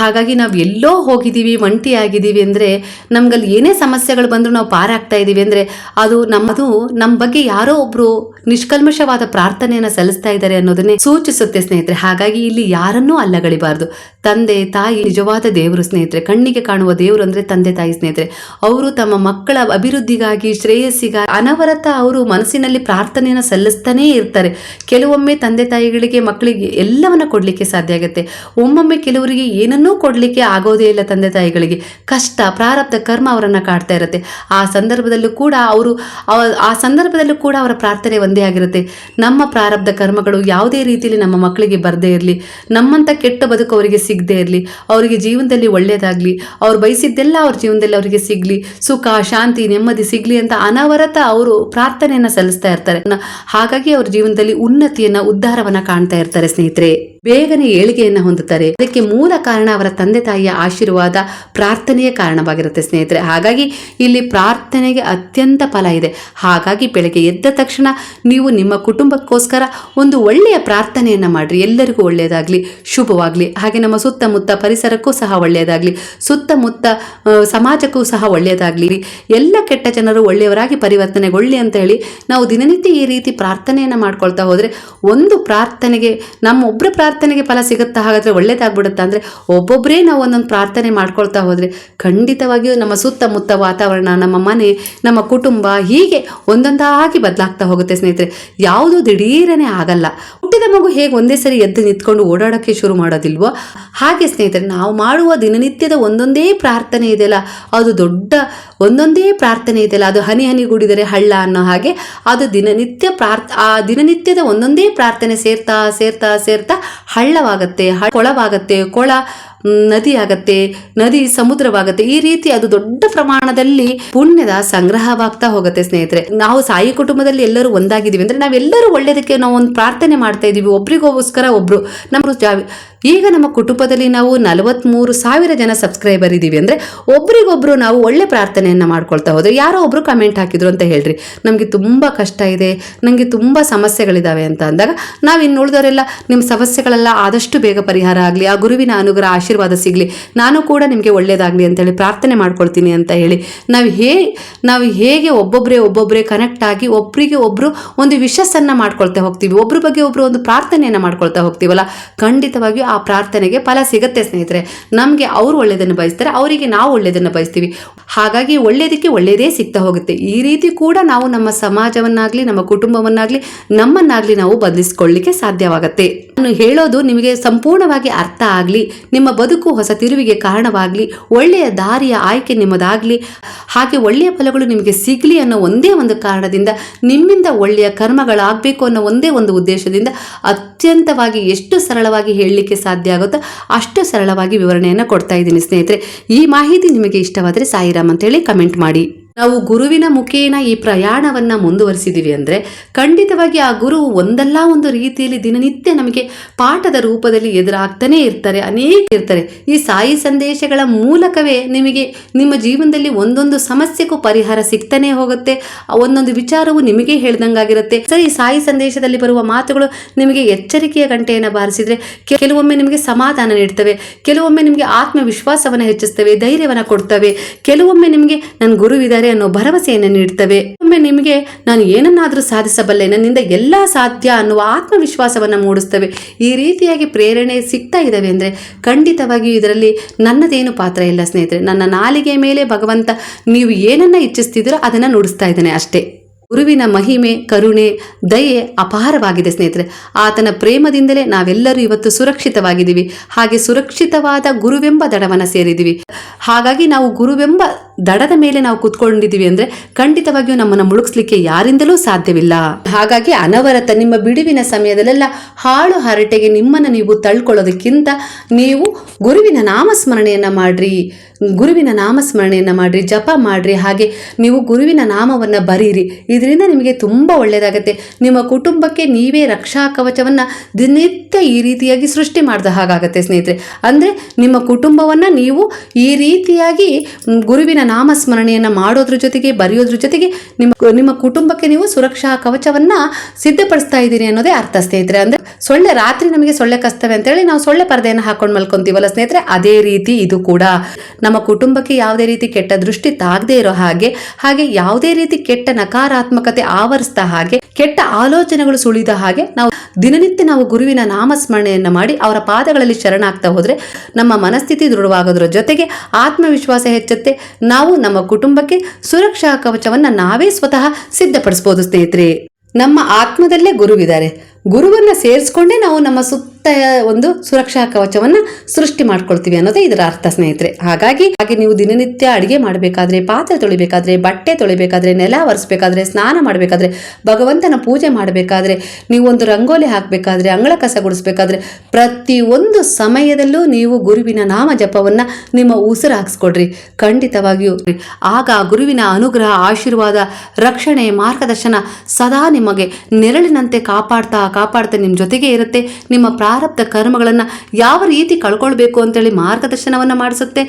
ಹಾಗಾಗಿ ನಾವು ಎಲ್ಲೋ ಹೋಗಿದ್ದೀವಿ, ಒಂಟಿಯಾಗಿದ್ದೀವಿ ಅಂದರೆ ನಮ್ಗಲ್ಲಿ ಏನೇ ಸಮಸ್ಯೆಗಳು ಬಂದರೂ ನಾವು ಪಾರಾಗ್ತಾ ಇದ್ದೀವಿ ಅಂದರೆ ಅದು ನಮ್ಮದು ನಮ್ಮ ಬಗ್ಗೆ ಯಾರೋ ಒಬ್ರು ನಿಷ್ಕಲ್ಮಶವಾದ ಪ್ರಾರ್ಥನೆಯನ್ನು ಸಲ್ಲಿಸ್ತಾ ಇದ್ದಾರೆ ಅನ್ನೋದನ್ನೇ ಸೂಚಿಸುತ್ತೆ ಸ್ನೇಹಿತರೆ. ಹಾಗಾಗಿ ಇಲ್ಲಿ ಯಾರನ್ನೂ ಅಲ್ಲಗಳಿಬಾರ್ದು. ತಂದೆ, ತಾಯಿ, ನಿಜವಾದ ದೇವರು ಸ್ನೇಹಿತರೆ. ಕಣ್ಣಿಗೆ ಕಾಣುವ ದೇವರು ಅಂದ್ರೆ ತಂದೆ, ತಾಯಿ ಸ್ನೇಹಿತರೆ. ಅವರು ತಮ್ಮ ಮಕ್ಕಳ ಅಭಿವೃದ್ಧಿಗಾಗಿ, ಶ್ರೇಯಸ್ಸಿಗಾಗಿ ಅನವರತ ಅವರು ಮನಸ್ಸಿನಲ್ಲಿ ಪ್ರಾರ್ಥನೆಯನ್ನು ಸಲ್ಲಿಸ್ತಾನೇ ಇರ್ತಾರೆ. ಕೆಲವೊಮ್ಮೆ ತಂದೆ, ತಾಯಿಗಳಿಗೆ ಮಕ್ಕಳಿಗೆ ಎಲ್ಲವನ್ನ ಕೊಡ್ಲಿಕ್ಕೆ ಸಾಧ್ಯ ಆಗುತ್ತೆ. ಒಮ್ಮೊಮ್ಮೆ ಕೆಲವರಿಗೆ ಏನನ್ನೂ ಕೊಡ್ಲಿಕ್ಕೆ ಆಗೋದೇ ಇಲ್ಲ ತಂದೆ, ತಾಯಿಗಳಿಗೆ. ಕಷ್ಟ, ಪ್ರಾರಬ್ಧ, ಕರ್ಮ ಅವರನ್ನ ಕಾಡ್ತಾ ಇರುತ್ತೆ. ಆ ಸಂದರ್ಭದಲ್ಲೂ ಕೂಡ ಅವರು ಆ ಸಂದರ್ಭದಲ್ಲೂ ಕೂಡ ಅವರ ಪ್ರಾರ್ಥನೆ ಒಂದೇ ಆಗಿರುತ್ತೆ. ನಮ್ಮ ಪ್ರಾರಬ್ಧ ಕರ್ಮಗಳು ಯಾವುದೇ ರೀತಿಯಲ್ಲಿ ನಮ್ಮ ಮಕ್ಕಳಿಗೆ ಬರದೇ ಇರಲಿ, ನಮ್ಮಂಥ ಕೆಟ್ಟ ಬದುಕು ಅವರಿಗೆ ಸಿಗದೇ ಇರಲಿ, ಅವರಿಗೆ ಜೀವನದಲ್ಲಿ ಒಳ್ಳೆಯದಾಗಲಿ, ಅವ್ರು ಬಯಸಿದ್ದೆಲ್ಲ ಅವ್ರ ಜೀವನದಲ್ಲಿ ಅವರಿಗೆ ಸಿಗಲಿ, ಸುಖ, ಶಾಂತಿ, ನೆಮ್ಮದಿ ಸಿಗಲಿ ಅಂತ ಅನವರತ ಅವರು ಪ್ರಾರ್ಥನೆಯನ್ನು ಸಲ್ಲಿಸ್ತಾ ಇರ್ತಾರೆ. ಹಾಗಾಗಿ ಅವ್ರ ಜೀವನದಲ್ಲಿ ಉನ್ನತಿಯನ್ನು, ಉದ್ಧಾರವನ್ನು ಕಾಣ್ತಾ ಇರ್ತಾರೆ ಸ್ನೇಹಿತರೆ. ಬೇಗನೆ ಏಳಿಗೆಯನ್ನ ಹೊಂದುತ್ತಾರೆ. ಅದಕ್ಕೆ ಮೂಲ ಕಾರಣ ಅವರ ತಂದೆ ತಾಯಿಯ ಆಶೀರ್ವಾದ ಪ್ರಾರ್ಥನೆಯ ಕಾರಣವಾಗಿರುತ್ತೆ ಸ್ನೇಹಿತರೆ. ಹಾಗಾಗಿ ಇಲ್ಲಿ ಪ್ರಾರ್ಥನೆಗೆ ಅತ್ಯಂತ ಫಲ ಇದೆ. ಹಾಗಾಗಿ ಬೆಳಗ್ಗೆ ಎದ್ದ ತಕ್ಷಣ ನೀವು ನಿಮ್ಮ ಕುಟುಂಬಕ್ಕೋಸ್ಕರ ಒಂದು ಒಳ್ಳೆಯ ಪ್ರಾರ್ಥನೆಯನ್ನ ಮಾಡ್ರಿ. ಎಲ್ಲರಿಗೂ ಒಳ್ಳೆಯದಾಗ್ಲಿ, ಶುಭವಾಗ್ಲಿ. ಹಾಗೆ ನಮ್ಮ ಸುತ್ತಮುತ್ತ ಪರಿಸರಕ್ಕೂ ಸಹ ಒಳ್ಳೆಯದಾಗ್ಲಿ, ಸುತ್ತಮುತ್ತ ಸಮಾಜಕ್ಕೂ ಸಹ ಒಳ್ಳೆಯದಾಗ್ಲಿ. ಎಲ್ಲ ಕೆಟ್ಟ ಜನರು ಒಳ್ಳೆಯವರಾಗಿ ಪರಿವರ್ತನೆಗೊಳ್ಳಿ ಅಂತ ಹೇಳಿ ನಾವು ದಿನನಿತ್ಯ ಈ ರೀತಿ ಪ್ರಾರ್ಥನೆಯನ್ನ ಮಾಡ್ಕೊಳ್ತಾ ಹೋದ್ರೆ ಒಂದು ಪ್ರಾರ್ಥನೆಗೆ ನಮ್ಮ ಒಬ್ಬರ ಪ್ರಾರ್ಥನೆಗೆ ಫಲ ಸಿಗುತ್ತಾ ಹಾಗಾದ್ರೆ ಒಳ್ಳೇದಾಗ್ಬಿಡುತ್ತಾ ಅಂದರೆ ಒಬ್ಬೊಬ್ಬರೇ ನಾವು ಒಂದೊಂದು ಪ್ರಾರ್ಥನೆ ಮಾಡ್ಕೊಳ್ತಾ ಹೋದರೆ ಖಂಡಿತವಾಗಿಯೂ ನಮ್ಮ ಸುತ್ತಮುತ್ತ ವಾತಾವರಣ, ನಮ್ಮ ಮನೆ, ನಮ್ಮ ಕುಟುಂಬ ಹೀಗೆ ಒಂದೊಂದಾಗಿ ಬದಲಾಗ್ತಾ ಹೋಗುತ್ತೆ ಸ್ನೇಹಿತರೆ. ಯಾವುದು ದಿಢೀರನೇ ಆಗಲ್ಲ. ಹುಟ್ಟಿದ ಮಗು ಹೇಗೆ ಒಂದೇ ಸರಿ ಎದ್ದು ನಿಂತ್ಕೊಂಡು ಓಡಾಡೋಕ್ಕೆ ಶುರು ಮಾಡೋದಿಲ್ವೋ? ಹಾಗೆ ಸ್ನೇಹಿತರೆ, ನಾವು ಮಾಡುವ ದಿನನಿತ್ಯದ ಒಂದೊಂದೇ ಪ್ರಾರ್ಥನೆ ಇದೆಯಲ್ಲ? ಅದು ದೊಡ್ಡ ಒಂದೊಂದೇ ಪ್ರಾರ್ಥನೆ ಇದೆಯಲ್ಲ? ಅದು ಹನಿ ಹನಿ ಗುಡಿದರೆ ಹಳ್ಳ ಅನ್ನೋ ಹಾಗೆ ಅದು ದಿನನಿತ್ಯ ಪ್ರಾರ್ಥ, ಆ ದಿನನಿತ್ಯದ ಒಂದೊಂದೇ ಪ್ರಾರ್ಥನೆ ಸೇರ್ತಾ ಸೇರ್ತಾ ಸೇರ್ತಾ ಹಳ್ಳವಾಗತ್ತೆ ಕೊಳವಾಗತ್ತೆ. ಕೊಳ ನದಿ ಆಗತ್ತೆ ನದಿ ಸಮುದ್ರವಾಗತ್ತೆ, ಈ ರೀತಿ ಅದು ದೊಡ್ಡ ಪ್ರಮಾಣದಲ್ಲಿ ಪುಣ್ಯದ ಸಂಗ್ರಹವಾಗ್ತಾ ಹೋಗುತ್ತೆ ಸ್ನೇಹಿತರೆ. ನಾವು ಸಾಯಿ ಕುಟುಂಬದಲ್ಲಿ ಎಲ್ಲರೂ ಒಂದಾಗಿದ್ದೀವಿ ಅಂದ್ರೆ ನಾವೆಲ್ಲರೂ ಒಳ್ಳೇದಕ್ಕೆ ನಾವು ಒಂದು ಪ್ರಾರ್ಥನೆ ಮಾಡ್ತಾ ಇದೀವಿ. ಒಬ್ರಿಗೋಸ್ಕರ ಒಬ್ರು. ನಮ್ಮ ಈಗ ನಮ್ಮ ಕುಟುಂಬದಲ್ಲಿ ನಾವು ನಲವತ್ಮೂರು ಸಾವಿರ ಜನ ಸಬ್ಸ್ಕ್ರೈಬರ್ ಇದ್ದೀವಿ ಅಂದರೆ ಒಬ್ರಿಗೊಬ್ರು ನಾವು ಒಳ್ಳೆ ಪ್ರಾರ್ಥನೆಯನ್ನು ಮಾಡ್ಕೊಳ್ತಾ ಹೋದರೆ ಯಾರೋ ಒಬ್ಬರು ಕಮೆಂಟ್ ಹಾಕಿದ್ರು ಅಂತ ಹೇಳ್ರಿ. ನಮಗೆ ತುಂಬ ಕಷ್ಟ ಇದೆ ನನಗೆ ತುಂಬ ಸಮಸ್ಯೆಗಳಿದಾವೆ ಅಂತ ಅಂದಾಗ ನಾವು ಇನ್ನು ಉಳಿದವರೆಲ್ಲ ನಿಮ್ಮ ಸಮಸ್ಯೆಗಳೆಲ್ಲ ಆದಷ್ಟು ಬೇಗ ಪರಿಹಾರ ಆಗಲಿ, ಆ ಗುರುವಿನ ಅನುಗ್ರಹ, ಆಶೀರ್ವಾದ ಸಿಗಲಿ, ನಾನು ಕೂಡ ನಿಮಗೆ ಒಳ್ಳೆಯದಾಗಲಿ ಅಂತೇಳಿ ಪ್ರಾರ್ಥನೆ ಮಾಡ್ಕೊಳ್ತೀನಿ ಅಂತ ಹೇಳಿ ನಾವು ಹೇ, ನಾವು ಹೇಗೆ ಒಬ್ಬೊಬ್ಬರೇ ಒಬ್ಬೊಬ್ಬರೇ ಕನೆಕ್ಟ್ ಆಗಿ ಒಬ್ಬರಿಗೆ ಒಬ್ಬರು ಒಂದು ವಿಶಸ್ಸನ್ನು ಮಾಡ್ಕೊಳ್ತಾ ಹೋಗ್ತೀವಿ ಒಬ್ಬರ ಬಗ್ಗೆ ಒಬ್ಬರು ಒಂದು ಪ್ರಾರ್ಥನೆಯನ್ನು ಮಾಡ್ಕೊಳ್ತಾ ಹೋಗ್ತೀವಲ್ಲ, ಖಂಡಿತವಾಗಿಯೂ ಆ ಪ್ರಾರ್ಥನೆಗೆ ಫಲ ಸಿಗುತ್ತೆ, ಸ್ನೇಹಿತರೆ. ನಮಗೆ ಅವರು ಒಳ್ಳೆಯದನ್ನು ಬಯಸ್ತಾರೆ, ಅವರಿಗೆ ನಾವು ಒಳ್ಳೆಯದನ್ನು ಬಯಸ್ತೀವಿ. ಹಾಗಾಗಿ ಒಳ್ಳೆಯದಕ್ಕೆ ಒಳ್ಳೆಯದೇ ಸಿಗ್ತಾ ಹೋಗುತ್ತೆ. ಈ ರೀತಿ ಕೂಡ ನಾವು ನಮ್ಮ ಸಮಾಜವನ್ನಾಗಲಿ, ನಮ್ಮ ಕುಟುಂಬವನ್ನಾಗಲಿ, ನಮ್ಮನ್ನಾಗಲಿ ನಾವು ಬದಲಿಸ್ಕೊಳ್ಳಿಕ್ಕೆ ಸಾಧ್ಯವಾಗುತ್ತೆ. ನಾನು ಹೇಳೋದು ನಿಮಗೆ ಸಂಪೂರ್ಣವಾಗಿ ಅರ್ಥ ಆಗಲಿ, ನಿಮ್ಮ ಬದುಕು ಹೊಸ ತಿರುವಿಗೆ ಕಾರಣವಾಗಲಿ, ಒಳ್ಳೆಯ ದಾರಿಯ ಆಯ್ಕೆ ನಿಮ್ಮದಾಗಲಿ, ಹಾಗೆ ಒಳ್ಳೆಯ ಫಲಗಳು ನಿಮಗೆ ಸಿಗಲಿ ಅನ್ನೋ ಒಂದೇ ಒಂದು ಕಾರಣದಿಂದ, ನಿಮ್ಮಿಂದ ಒಳ್ಳೆಯ ಕರ್ಮಗಳಾಗಬೇಕು ಅನ್ನೋ ಒಂದೇ ಒಂದು ಉದ್ದೇಶದಿಂದ ಅತ್ಯಂತವಾಗಿ ಎಷ್ಟು ಸರಳವಾಗಿ ಹೇಳಲಿಕ್ಕೆ ಸಾಧ್ಯ ಆಗುತ್ತೋ? ಅಷ್ಟು ಸರಳವಾಗಿ ವಿವರಣೆಯನ್ನು ಕೊಡ್ತಾ ಇದ್ದೀನಿ ಸ್ನೇಹಿತರೆ. ಈ ಮಾಹಿತಿ ನಿಮಗೆ ಇಷ್ಟವಾದರೆ ಸಾಯಿರಾಮ್ ಅಂತೇಳಿ ಕಮೆಂಟ್ ಮಾಡಿ. ನಾವು ಗುರುವಿನ ಮುಖೇನ ಈ ಪ್ರಯಾಣವನ್ನ ಮುಂದುವರಿಸಿದೀವಿ ಅಂದ್ರೆ ಖಂಡಿತವಾಗಿ ಆ ಗುರು ಒಂದಲ್ಲ ಒಂದು ರೀತಿಯಲ್ಲಿ ದಿನನಿತ್ಯ ನಮಗೆ ಪಾಠದ ರೂಪದಲ್ಲಿ ಎದುರಾಗ್ತಾನೆ ಇರ್ತಾರೆ, ಅನೇಕ ಇರ್ತಾರೆ. ಈ ಸಾಯಿ ಸಂದೇಶಗಳ ಮೂಲಕವೇ ನಿಮಗೆ ನಿಮ್ಮ ಜೀವನದಲ್ಲಿ ಒಂದೊಂದು ಸಮಸ್ಯೆಗೂ ಪರಿಹಾರ ಸಿಗ್ತಾನೆ ಹೋಗುತ್ತೆ. ಒಂದೊಂದು ವಿಚಾರವು ನಿಮಗೆ ಹೇಳ್ದಂಗಾಗಿರುತ್ತೆ. ಸರಿ ಸಾಯಿ ಸಂದೇಶದಲ್ಲಿ ಬರುವ ಮಾತುಗಳು ನಿಮಗೆ ಎಚ್ಚರಿಕೆಯ ಗಂಟೆಯನ್ನು ಬಾರಿಸಿದ್ರೆ ಕೆಲವೊಮ್ಮೆ ನಿಮಗೆ ಸಮಾಧಾನ ನೀಡ್ತವೆ, ಕೆಲವೊಮ್ಮೆ ನಿಮಗೆ ಆತ್ಮವಿಶ್ವಾಸವನ್ನು ಹೆಚ್ಚಿಸ್ತವೆ, ಧೈರ್ಯವನ್ನು ಕೊಡ್ತವೆ, ಕೆಲವೊಮ್ಮೆ ನಿಮಗೆ ನನ್ನ ಗುರುವಿದ್ದಾರೆ ಅನ್ನೋ ಭರವಸೆಯನ್ನು ನೀಡ್ತವೆ ಒಮ್ಮೆ ನಿಮಗೆ ನಾನು ಏನನ್ನಾದರೂ ಸಾಧಿಸಬಲ್ಲೆ, ನನ್ನಿಂದ ಎಲ್ಲ ಸಾಧ್ಯ ಅನ್ನುವ ಆತ್ಮವಿಶ್ವಾಸವನ್ನು ಮೂಡಿಸ್ತವೆ. ಈ ರೀತಿಯಾಗಿ ಪ್ರೇರಣೆ ಸಿಗ್ತಾ ಇದ್ದಾವೆ ಅಂದರೆ ಖಂಡಿತವಾಗಿಯೂ ಇದರಲ್ಲಿ ನನ್ನದೇನು ಪಾತ್ರ ಇಲ್ಲ ಸ್ನೇಹಿತರೆ. ನನ್ನ ನಾಲಿಗೆ ಮೇಲೆ ಭಗವಂತ ನೀವು ಏನನ್ನ ಇಚ್ಛಿಸ್ತಿದ್ದೀರೋ ಅದನ್ನು ನುಡಿಸ್ತಾ ಇದ್ದಾನೆ ಅಷ್ಟೇ. ಗುರುವಿನ ಮಹಿಮೆ, ಕರುಣೆ, ದಯೆ ಅಪಾರವಾಗಿದೆ ಸ್ನೇಹಿತರೆ. ಆತನ ಪ್ರೇಮದಿಂದಲೇ ನಾವೆಲ್ಲರೂ ಇವತ್ತು ಸುರಕ್ಷಿತವಾಗಿದ್ದೀವಿ. ಹಾಗೆ ಸುರಕ್ಷಿತವಾದ ಗುರುವೆಂಬ ದಡವನ್ನು ಸೇರಿದ್ದೀವಿ. ಹಾಗಾಗಿ ನಾವು ಗುರುವೆಂಬ ದಡದ ಮೇಲೆ ನಾವು ಕುತ್ಕೊಂಡಿದ್ದೀವಿ ಅಂದ್ರೆ ಖಂಡಿತವಾಗಿಯೂ ನಮ್ಮನ್ನು ಮುಳುಗಿಸ್ಲಿಕ್ಕೆ ಯಾರಿಂದಲೂ ಸಾಧ್ಯವಿಲ್ಲ. ಹಾಗಾಗಿ ಅನವರತ ನಿಮ್ಮ ಬಿಡುವಿನ ಸಮಯದಲ್ಲೆಲ್ಲ ಹಾಳು ಹರಟೆಗೆ ನಿಮ್ಮನ್ನು ನೀವು ತಳ್ಕೊಳ್ಳೋದಕ್ಕಿಂತ ನೀವು ಗುರುವಿನ ನಾಮಸ್ಮರಣೆಯನ್ನ ಮಾಡ್ರಿ. ಗುರುವಿನ ನಾಮಸ್ಮರಣೆಯನ್ನ ಮಾಡ್ರಿ, ಜಪ ಮಾಡ್ರಿ, ಹಾಗೆ ನೀವು ಗುರುವಿನ ನಾಮವನ್ನ ಬರೀರಿ. ಇದರಿಂದ ನಿಮಗೆ ತುಂಬ ಒಳ್ಳೆಯದಾಗತ್ತೆ ನಿಮ್ಮ ಕುಟುಂಬಕ್ಕೆ ನೀವೇ ರಕ್ಷಾ ಕವಚವನ್ನ ದಿನನಿತ್ಯ ಈ ರೀತಿಯಾಗಿ ಸೃಷ್ಟಿ ಮಾಡಿದ ಹಾಗಾಗತ್ತೆ ಸ್ನೇಹಿತರೆ. ಅಂದ್ರೆ ನಿಮ್ಮ ಕುಟುಂಬವನ್ನ ನೀವು ಈ ರೀತಿಯಾಗಿ ಗುರುವಿನ ನಾಮಸ್ಮರಣೆಯನ್ನ ಮಾಡೋದ್ರ ಜೊತೆಗೆ, ಬರೆಯೋದ್ರ ಜೊತೆಗೆ ನಿಮ್ಮ ನಿಮ್ಮ ಕುಟುಂಬಕ್ಕೆ ನೀವು ಸುರಕ್ಷಾ ಕವಚವನ್ನ ಸಿದ್ಧಪಡಿಸ್ತಾ ಇದ್ದೀರಿ ಅನ್ನೋದೇ ಅರ್ಥ ಸ್ನೇಹಿತರೆ. ಅಂದರೆ ಸೊಳ್ಳೆ ರಾತ್ರಿ ನಮಗೆ ಸೊಳ್ಳೆ ಕಸ್ತವೆ ಅಂತೇಳಿ ನಾವು ಸೊಳ್ಳೆ ಪರದೆಯನ್ನು ಹಾಕೊಂಡು ಮಲ್ಕೊಂತೀವಲ್ಲ ಸ್ನೇಹಿತರೆ? ಅದೇ ರೀತಿ ಇದು ಕೂಡ. ನಮ್ಮ ಕುಟುಂಬಕ್ಕೆ ಯಾವುದೇ ರೀತಿ ಕೆಟ್ಟ ದೃಷ್ಟಿ ತಾಗದೇ ಇರೋ ಹಾಗೆ ಹಾಗೆ ಯಾವುದೇ ರೀತಿ ಕೆಟ್ಟ ನಕಾರಾತ್ಮಕತೆ ಆವರಿಸ್ತಾ ಹಾಗೆ, ಕೆಟ್ಟ ಆಲೋಚನೆಗಳು ಸುಳಿದ ಹಾಗೆ ನಾವು ದಿನನಿತ್ಯ ನಾವು ಗುರುವಿನ ನಾಮಸ್ಮರಣೆಯನ್ನು ಮಾಡಿ ಅವರ ಪಾದಗಳಲ್ಲಿ ಶರಣಾಗ್ತಾ ಹೋದರೆ ನಮ್ಮ ಮನಸ್ಥಿತಿ ದೃಢವಾಗೋದ್ರ ಜೊತೆಗೆ ಆತ್ಮವಿಶ್ವಾಸ ಹೆಚ್ಚುತ್ತೆ. ನಾವು ನಮ್ಮ ಕುಟುಂಬಕ್ಕೆ ಸುರಕ್ಷಾ ಕವಚವನ್ನ ನಾವೇ ಸ್ವತಃ ಸಿದ್ಧಪಡಿಸಬಹುದು ಸ್ನೇಹಿತರೆ. ನಮ್ಮ ಆತ್ಮದಲ್ಲೇ ಗುರುವಿದ್ದಾರೆ. ಗುರುವನ್ನ ಸೇರಿಸ್ಕೊಂಡೇ ನಾವು ನಮ್ಮ ಸುತ್ತ ಒಂದು ಸುರಕ್ಷಾ ಕವಚವನ್ನ ಸೃಷ್ಟಿ ಮಾಡ್ಕೊಳ್ತೀವಿ ಅನ್ನೋದೇ ಇದರ ಅರ್ಥ, ಸ್ನೇಹಿತರೆ. ಹಾಗಾಗಿ, ಹಾಗೆ ನೀವು ದಿನನಿತ್ಯ ಅಡಿಗೆ ಮಾಡಬೇಕಾದ್ರೆ, ಪಾತ್ರೆ ತೊಳಿಬೇಕಾದ್ರೆ, ಬಟ್ಟೆ ತೊಳಿಬೇಕಾದ್ರೆ, ನೆಲ ಒರೆಸ್ಬೇಕಾದ್ರೆ, ಸ್ನಾನ ಮಾಡಬೇಕಾದ್ರೆ, ಭಗವಂತನ ಪೂಜೆ ಮಾಡಬೇಕಾದ್ರೆ, ನೀವು ಒಂದು ರಂಗೋಲಿ ಹಾಕಬೇಕಾದ್ರೆ, ಅಂಗಳ ಕಸ ಗುಡಿಸ್ಬೇಕಾದ್ರೆ ಪ್ರತಿಯೊಂದು ಸಮಯದಲ್ಲೂ ನೀವು ಗುರುವಿನ ನಾಮ ಜಪವನ್ನ ನಿಮ್ಮ ಉಸಿರು ಹಾಕ್ಸ್ಕೊಡ್ರಿ. ಖಂಡಿತವಾಗಿಯೂ. ಆಗ ಗುರುವಿನ ಅನುಗ್ರಹ, ಆಶೀರ್ವಾದ, ರಕ್ಷಣೆ, ಮಾರ್ಗದರ್ಶನ ಸದಾ ನಿಮಗೆ ನೆರಳಿನಂತೆ ಕಾಪಾಡ್ತಾ ಕಾಪಾಡ್ತಾ ನಿಮ್ಮ ಜೊತೆಗೆ ಇರುತ್ತೆ. ನಿಮ್ಮ ಪ್ರಾರಬ್ಧ ಕರ್ಮಗಳನ್ನು ಯಾವ ರೀತಿ ಕಳ್ಕೊಳ್ಬೇಕು ಅಂತೇಳಿ ಮಾರ್ಗದರ್ಶನವನ್ನು ಮಾಡಿಸುತ್ತೆ.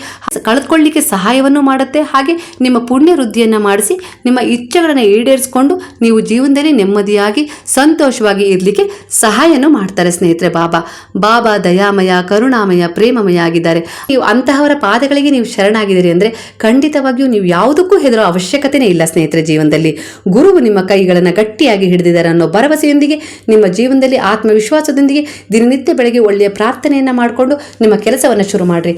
ಕಳೆದುಕೊಳ್ಳಿಕ್ಕೆ ಸಹಾಯವನ್ನು ಮಾಡುತ್ತೆ. ಹಾಗೆ ನಿಮ್ಮ ಪುಣ್ಯ ವೃದ್ಧಿಯನ್ನು ಮಾಡಿಸಿ ನಿಮ್ಮ ಇಚ್ಛೆಗಳನ್ನು ಈಡೇರಿಸಿಕೊಂಡು ನೀವು ಜೀವನದಲ್ಲಿ ನೆಮ್ಮದಿಯಾಗಿ, ಸಂತೋಷವಾಗಿ ಇರಲಿಕ್ಕೆ ಸಹಾಯನೂ ಮಾಡ್ತಾರೆ ಸ್ನೇಹಿತರೆ ಬಾಬಾ. ಬಾಬಾ ದಯಾಮಯ, ಕರುಣಾಮಯ ಪ್ರೇಮಮಯ ಆಗಿದ್ದಾರೆ ನೀವು ಅಂತಹವರ ಪಾದಗಳಿಗೆ ನೀವು ಶರಣಾಗಿದ್ದೀರಿ ಅಂದರೆ ಖಂಡಿತವಾಗಿಯೂ ನೀವು ಯಾವುದಕ್ಕೂ ಹೆದರೋ ಅವಶ್ಯಕತೆನೇ ಇಲ್ಲ ಸ್ನೇಹಿತರೆ ಜೀವನದಲ್ಲಿ. ಗುರುವು ನಿಮ್ಮ ಕೈಗಳನ್ನು ಗಟ್ಟಿಯಾಗಿ ಹಿಡಿದಿದ್ದಾರೆ ಅನ್ನೋ ಭರವಸೆಯೊಂದಿಗೆ ನಿಮ್ಮ ಜೀವನದಲ್ಲಿ ಆತ್ಮವಿಶ್ವಾಸದೊಂದಿಗೆ ದಿನನಿತ್ಯ ಬೆಳಗ್ಗೆ ಒಳ್ಳೆಯ ಪ್ರಾರ್ಥನೆಯನ್ನ ಮಾಡಿಕೊಂಡು ನಿಮ್ಮ ಕೆಲಸವನ್ನು ಶುರು ಮಾಡ್ರಿ.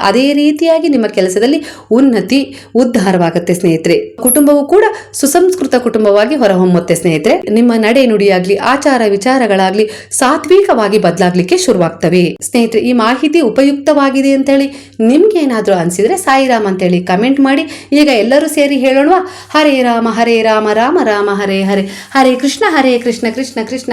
ಅದೇ ರೀತಿಯಾಗಿ ನಿಮ್ಮ ಕೆಲಸದಲ್ಲಿ ಉನ್ನತಿ, ಉದ್ಧಾರವಾಗುತ್ತೆ ಸ್ನೇಹಿತರೆ. ಕುಟುಂಬವು ಕೂಡ ಸುಸಂಸ್ಕೃತ ಕುಟುಂಬವಾಗಿ ಹೊರಹೊಮ್ಮುತ್ತೆ ಸ್ನೇಹಿತರೆ. ನಿಮ್ಮ ನಡೆ ನುಡಿಯಾಗ್ಲಿ, ಆಚಾರ ವಿಚಾರಗಳಾಗ್ಲಿ ಸಾತ್ವಿಕವಾಗಿ ಬದಲಾಗ್ಲಿಕ್ಕೆ ಶುರುವಾಗ್ತವೆ. ಸ್ನೇಹಿತರೆ, ಈ ಮಾಹಿತಿ ಉಪಯುಕ್ತವಾಗಿದೆ ಅಂತ ಹೇಳಿ ನಿಮ್ಗೆ ಏನಾದರೂ ಅನ್ಸಿದ್ರೆ ಸಾಯಿರಾಮ್ ಅಂತೇಳಿ ಕಮೆಂಟ್ ಮಾಡಿ. ಈಗ ಎಲ್ಲರೂ ಸೇರಿ ಹೇಳೋಣವಾ? ಹರೇ ರಾಮ ಹರೇ ರಾಮ ರಾಮ ರಾಮ, ಹರೇ ಹರೇ. ಹರೇ ಕೃಷ್ಣ ಹರೇ ಕೃಷ್ಣ ಕೃಷ್ಣ ಕೃಷ್ಣ